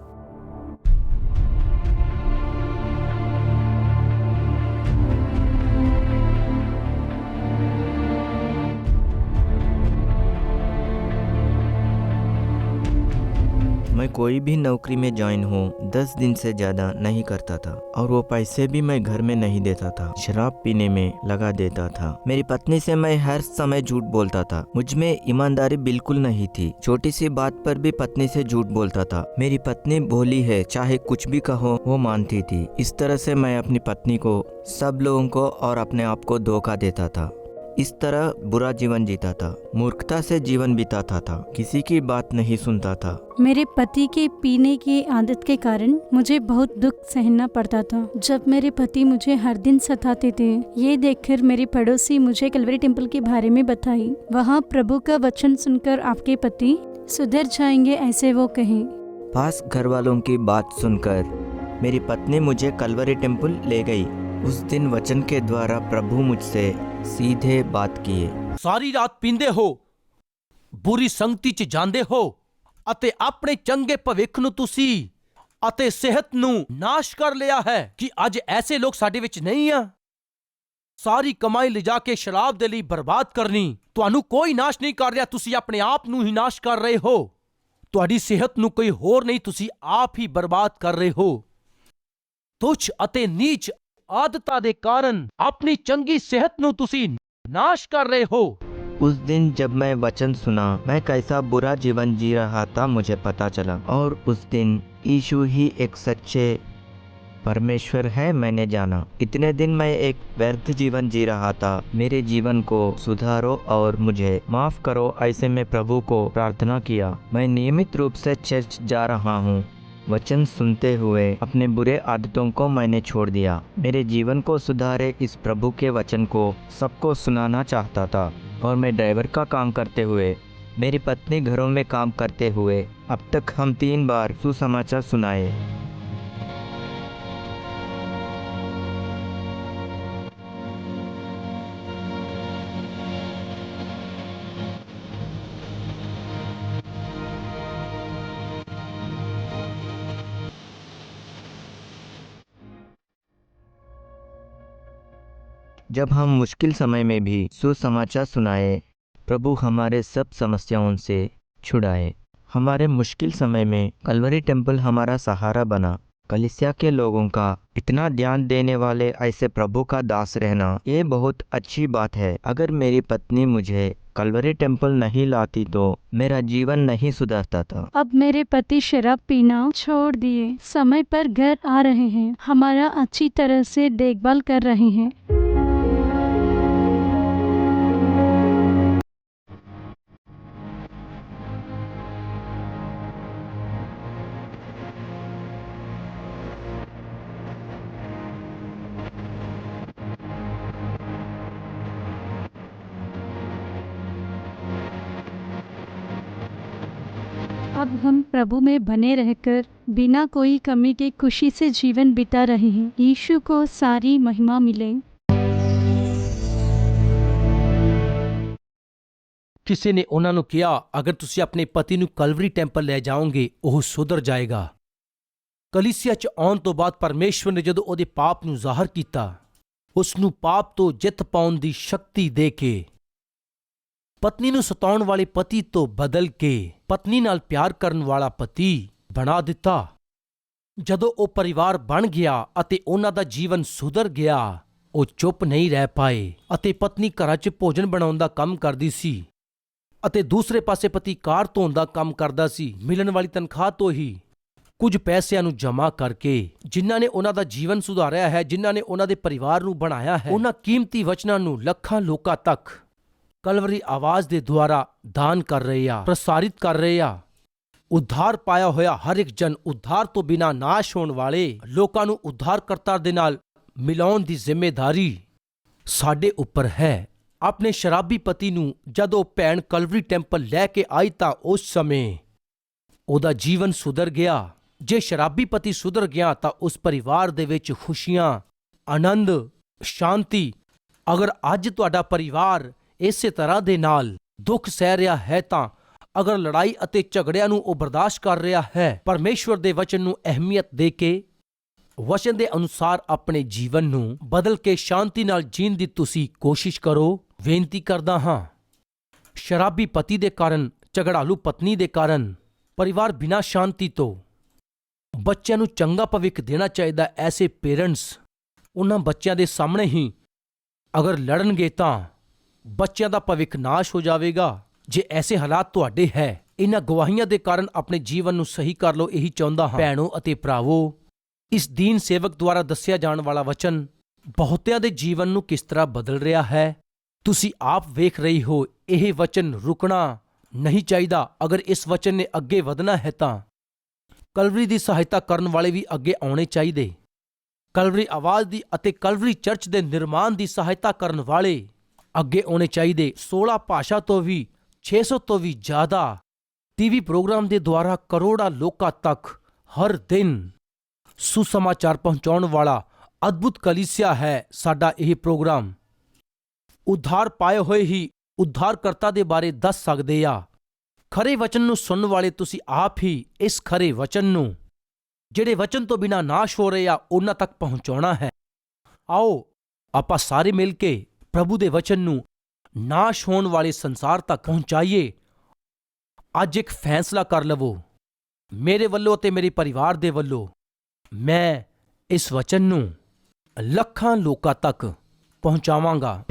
S2: मैं कोई भी नौकरी में ज्वाइन हूँ, दस दिन से ज़्यादा नहीं करता था और वो पैसे भी मैं घर में नहीं देता था। शराब पीने में लगा देता था। मेरी पत्नी से मैं हर समय झूठ बोलता था। मुझमें ईमानदारी बिल्कुल नहीं थी। छोटी सी बात पर भी पत्नी से झूठ बोलता था। मेरी पत्नी भोली है, चाहे कुछ भी कहो, वो मानती थी। इस तरह से मैं अपनी पत्नी को, सब लोगों को और अपने आप को धोखा देता था। इस तरह बुरा जीवन जीता था मूर्खता से जीवन बिताता था किसी की बात नहीं सुनता था।
S3: मेरे पति के पीने की आदत के कारण मुझे बहुत दुख सहना पड़ता था। जब मेरे पति मुझे हर दिन सताते थे ये देखकर मेरे पड़ोसी मुझे कलवरी टेंपल के बारे में बताई। वहाँ प्रभु का वचन सुनकर आपके पति सुधर जाएँगे ऐसे वो कहे।
S2: पास घर वालों की बात सुनकर मेरी पत्नी मुझे कलवरी टेंपल ले गई। उस दिन वचन के द्वारा प्रभु मुझसे सीधे बात किए
S1: ਸਾਰੀ ਰਾਤ ਪੀਂਦੇ ਹੋ ਬੁਰੀ ਸੰਗਤੀ 'ਚ ਜਾਂਦੇ ਹੋ ਅਤੇ ਆਪਣੇ ਚੰਗੇ ਭਵਿੱਖ ਨੂੰ ਤੁਸੀਂ ਅਤੇ ਸਿਹਤ ਨੂੰ ਨਾਸ਼ ਕਰ ਲਿਆ ਹੈ ਕਿ ਅੱਜ ਐਸੇ ਲੋਕ ਸਾਡੇ ਵਿੱਚ ਨਹੀਂ ਆ ਸਾਰੀ ਕਮਾਈ ਲਿਜਾ ਕੇ ਸ਼ਰਾਬ ਦੇ ਲਈ ਬਰਬਾਦ ਕਰਨੀ ਤੁਹਾਨੂੰ ਕੋਈ ਨਾਸ਼ ਨਹੀਂ ਕਰ ਰਿਹਾ ਤੁਸੀਂ ਆਪਣੇ ਆਪ ਨੂੰ ਹੀ ਨਾਸ਼ ਕਰ ਰਹੇ ਹੋ ਤੁਹਾਡੀ ਸਿਹਤ ਨੂੰ ਕੋਈ ਹੋਰ ਨਹੀਂ ਤੁਸੀਂ ਆਪ ਹੀ ਬਰਬਾਦ ਕਰ ਰਹੇ ਹੋ ਤੁਛ ਅਤੇ ਨੀਚ ਆਦਤਾਂ ਦੇ ਕਾਰਨ ਆਪਣੀ ਚੰਗੀ ਸਿਹਤ ਨੂੰ ਤੁਸੀਂ ਨਾਸ਼ ਕਰ ਰਹੇ ਹੋ
S2: उस दिन जब मैं वचन सुना मैं कैसा बुरा जीवन जी रहा था मुझे पता चला और उस दिन यीशु ही एक सच्चे परमेश्वर है मैंने जाना इतने दिन मैं एक व्यर्थ जीवन जी रहा था मेरे जीवन को सुधारो और मुझे माफ करो ऐसे में प्रभु को प्रार्थना किया मैं नियमित रूप से चर्च जा रहा हूँ वचन सुनते हुए अपने बुरे आदतों को मैंने छोड़ दिया। मेरे जीवन को सुधारे इस प्रभु के वचन को सबको सुनाना चाहता था और मैं ड्राइवर का काम करते हुए, मेरी पत्नी घरों में काम करते हुए अब तक हम तीन बार सुसमाचार सुनाए। जब हम मुश्किल समय में भी सुसमाचार सुनाए, प्रभु हमारे सब समस्याओं से छुड़ाए। हमारे मुश्किल समय में कलवरी टेंपल हमारा सहारा बना। कलिसिया के लोगों का इतना ध्यान देने वाले ऐसे प्रभु का दास रहना, ये बहुत अच्छी बात है। अगर मेरी पत्नी मुझे कलवरी टेंपल नहीं लाती तो मेरा जीवन नहीं सुधरता था।
S3: अब मेरे पति शराब पीना छोड़ दिए। समय पर घर आ रहे हैं। हमारा अच्छी तरह से देखभाल कर रहे हैं। प्रभु में बने रहकर बिना कोई कमी के खुशी से जीवन बिता रहे हैं यीशु को सारी महिमा मिले
S1: ਕਿਸੇ ਨੇ ਉਹਨਾਂ ਨੂੰ ਕਿਹਾ ਅਗਰ ਤੁਸੀਂ ਆਪਣੇ ਪਤੀ ਨੂੰ ਕਲਵਰੀ ਟੈਂਪਲ ਲੈ ਜਾਓਗੇ ਉਹ ਸੁਧਰ ਜਾਏਗਾ ਕਲੀਸਿਆ 'ਚ ਆਉਣ ਤੋਂ ਬਾਅਦ ਪਰਮੇਸ਼ਵਰ ਨੇ ਜਦੋਂ ਉਹਦੇ ਪਾਪ ਨੂੰ ਜ਼ਾਹਰ ਕੀਤਾ ਉਸ ਨੂੰ ਪਾਪ ਤੋਂ ਜਿੱਤ ਪਾਉਣ ਦੀ ਸ਼ਕਤੀ ਦੇ ਕੇ ਪਤਨੀ ਨੂੰ ਸਤਾਉਣ ਵਾਲੇ ਪਤੀ ਤੋਂ ਬਦਲ ਕੇ ਪਤਨੀ ਨਾਲ ਪਿਆਰ ਕਰਨ ਵਾਲਾ ਪਤੀ ਬਣਾ ਦਿੱਤਾ। ਜਦੋਂ ਉਹ ਪਰਿਵਾਰ ਬਣ ਗਿਆ ਅਤੇ ਉਹਨਾਂ ਦਾ ਜੀਵਨ ਸੁਧਰ ਗਿਆ, ਉਹ ਚੁੱਪ ਨਹੀਂ ਰਹਿ ਪਾਏ ਅਤੇ ਪਤਨੀ ਘਰਾਂ 'ਚ ਭੋਜਨ ਬਣਾਉਣ ਦਾ ਕੰਮ ਕਰਦੀ ਸੀ ਅਤੇ ਦੂਸਰੇ ਪਾਸੇ ਪਤੀ ਕਾਰ ਧੋਣ ਦਾ ਕੰਮ ਕਰਦਾ ਸੀ। ਮਿਲਣ ਵਾਲੀ ਤਨਖਾਹ ਤੋਂ ਹੀ ਕੁਝ ਪੈਸਿਆਂ ਨੂੰ ਜਮ੍ਹਾਂ ਕਰਕੇ ਜਿਨ੍ਹਾਂ ਨੇ ਉਹਨਾਂ ਦਾ ਜੀਵਨ ਸੁਧਾਰਿਆ ਹੈ, ਜਿਨ੍ਹਾਂ ਨੇ ਉਹਨਾਂ ਦੇ ਪਰਿਵਾਰ ਨੂੰ ਬਣਾਇਆ ਹੈ, ਉਹਨਾਂ ਕੀਮਤੀ ਵਚਨਾਂ ਨੂੰ ਲੱਖਾਂ ਲੋਕਾਂ ਤੱਕ ਕਲਵਰੀ ਆਵਾਜ਼ ਦੇ ਦੁਆਰਾ ਦਾਨ ਕਰ ਰਹੇ ਆ ਪ੍ਰਸਾਰਿਤ ਕਰ ਰਹੇ ਆ ਉਧਾਰ ਪਾਇਆ ਹੋਇਆ ਹਰ ਇੱਕ ਜਨ ਉਧਾਰ ਤੋਂ ਬਿਨਾ ਨਾਸ਼ ਹੋਣ ਵਾਲੇ ਲੋਕਾਂ ਨੂੰ ਉਧਾਰਕਰਤਾ ਦੇ ਨਾਲ ਮਿਲਾਉਣ ਦੀ ਜ਼ਿੰਮੇਵਾਰੀ ਸਾਡੇ ਉੱਪਰ ਹੈ ਆਪਣੇ ਸ਼ਰਾਬੀ ਪਤੀ ਨੂੰ ਜਦੋਂ ਭੈਣ ਕਲਵਰੀ ਟੈਂਪਲ ਲੈ ਕੇ ਆਈ ਤਾਂ ਉਸ ਸਮੇਂ ਉਹਦਾ ਜੀਵਨ ਸੁਧਰ ਗਿਆ ਜੇ ਸ਼ਰਾਬੀ ਪਤੀ ਸੁਧਰ ਗਿਆ ਤਾਂ ਉਸ ਪਰਿਵਾਰ ਦੇ ਵਿੱਚ ਖੁਸ਼ੀਆਂ ਆਨੰਦ ਸ਼ਾਂਤੀ ਅਗਰ ਅੱਜ ਤੁਹਾਡਾ ਪਰਿਵਾਰ ਇਸੇ ਤਰ੍ਹਾਂ ਦੇ ਨਾਲ ਦੁੱਖ ਸਹਿ ਰਿਹਾ ਹੈ ਤਾਂ ਅਗਰ ਲੜਾਈ ਅਤੇ ਝਗੜਿਆਂ ਨੂੰ ਉਹ ਬਰਦਾਸ਼ਤ ਕਰ ਰਿਹਾ ਹੈ, ਪਰਮੇਸ਼ਵਰ ਦੇ ਵਚਨ ਨੂੰ ਅਹਿਮੀਅਤ ਦੇ ਕੇ ਵਚਨ ਦੇ ਅਨੁਸਾਰ ਆਪਣੇ ਜੀਵਨ ਨੂੰ ਬਦਲ ਕੇ ਸ਼ਾਂਤੀ ਨਾਲ ਜੀਣ ਦੀ ਤੁਸੀਂ ਕੋਸ਼ਿਸ਼ ਕਰੋ, ਬੇਨਤੀ ਕਰਦਾ ਹਾਂ। ਸ਼ਰਾਬੀ ਪਤੀ ਦੇ ਕਾਰਨ, ਝਗੜਾਲੂ ਪਤਨੀ ਦੇ ਕਾਰਨ, ਪਰਿਵਾਰ ਬਿਨਾਂ ਸ਼ਾਂਤੀ ਤੋਂ। ਬੱਚਿਆਂ ਨੂੰ ਚੰਗਾ ਭਵਿੱਖ ਦੇਣਾ ਚਾਹੀਦਾ, ਐਸੇ ਪੇਰੈਂਟਸ, ਉਹਨਾਂ ਬੱਚਿਆਂ ਦੇ ਸਾਹਮਣੇ ਹੀ ਅਗਰ ਲੜਨਗੇ ਤਾਂ ਬੱਚਿਆਂ ਦਾ ਭਵਿੱਖ ਨਾਸ਼ ਹੋ ਜਾਵੇਗਾ। ਜੇ ਐਸੇ ਹਾਲਾਤ ਤੁਹਾਡੇ ਹੈ ਇਹਨਾਂ ਗਵਾਹੀਆਂ ਦੇ ਕਾਰਨ ਆਪਣੇ ਜੀਵਨ ਨੂੰ ਸਹੀ ਕਰ ਲਓ, ਇਹੀ ਚਾਹੁੰਦਾ ਹਾਂ। ਭੈਣੋ ਅਤੇ ਭਰਾਵੋ, ਇਸ ਦੀਨ ਸੇਵਕ ਦੁਆਰਾ ਦੱਸਿਆ ਜਾਣ ਵਾਲਾ ਵਚਨ, ਬਹੁਤਿਆਂ ਦੇ ਜੀਵਨ ਨੂੰ ਕਿਸ ਤਰ੍ਹਾਂ ਬਦਲ ਰਿਹਾ ਹੈ? ਤੁਸੀਂ ਆਪ ਵੇਖ ਰਹੀ ਹੋ, ਇਹ ਵਚਨ ਰੁਕਣਾ ਨਹੀਂ ਚਾਹੀਦਾ। ਅਗਰ ਇਸ ਵਚਨ ਨੇ ਅੱਗੇ ਵਧਣਾ ਹੈ ਤਾਂ ਕਲਵਰੀ ਦੀ ਸਹਾਇਤਾ ਕਰਨ ਵਾਲੇ ਵੀ ਅੱਗੇ ਆਉਣੇ ਚਾਹੀਦੇ। ਕਲਵਰੀ ਆਵਾਜ਼ ਦੀ ਅਤੇ ਕਲਵਰੀ ਚਰਚ ਦੇ ਨਿਰਮਾਣ ਦੀ ਸਹਾਇਤਾ ਕਰਨ ਵਾਲੇ ਅੱਗੇ ਆਉਣੇ ਚਾਹੀਦੇ। 16 ਭਾਸ਼ਾ ਤੋਂ ਵੀ 600 ਤੋਂ ਵੀ ਜ਼ਿਆਦਾ ਟੀਵੀ ਪ੍ਰੋਗਰਾਮ ਦੇ ਦੁਆਰਾ ਕਰੋੜਾਂ ਲੋਕਾਂ ਤੱਕ ਹਰ ਦਿਨ ਸੁਸਮਾਚਾਰ ਪਹੁੰਚਾਉਣ ਵਾਲਾ ਅਦਭੁਤ ਕਲੀਸਿਆ ਹੈ ਸਾਡਾ ਇਹ ਪ੍ਰੋਗਰਾਮ। ਉਧਾਰ ਪਾਏ ਹੋਏ ਹੀ ਉਧਾਰਕਰਤਾ ਦੇ ਬਾਰੇ ਦੱਸ ਸਕਦੇ ਆ। ਖਰੇ ਵਚਨ ਨੂੰ ਸੁਣਨ ਵਾਲੇ ਤੁਸੀਂ ਆਪ ਹੀ ਇਸ ਖਰੇ ਵਚਨ ਨੂੰ, ਜਿਹੜੇ ਵਚਨ ਤੋਂ ਬਿਨਾ ਨਾਸ਼ ਹੋ ਰਹੇ ਆ, ਉਹਨਾਂ ਤੱਕ ਪਹੁੰਚਾਉਣਾ ਹੈ। ਆਓ, ਆਪਾਂ ਸਾਰੇ ਮਿਲ ਕੇ ਪ੍ਰਭੂ ਦੇ ਵਚਨ ਨੂੰ ਨਾਸ਼ ਹੋਣ ਵਾਲੇ ਸੰਸਾਰ ਤੱਕ ਪਹੁੰਚਾਈਏ। ਅੱਜ ਇੱਕ ਫੈਸਲਾ ਕਰ ਲਵੋ। ਮੇਰੇ ਵੱਲੋਂ ਅਤੇ ਮੇਰੇ ਪਰਿਵਾਰ ਦੇ ਵੱਲੋਂ ਮੈਂ ਇਸ ਵਚਨ ਨੂੰ ਲੱਖਾਂ ਲੋਕਾਂ ਤੱਕ ਪਹੁੰਚਾਵਾਂਗਾ।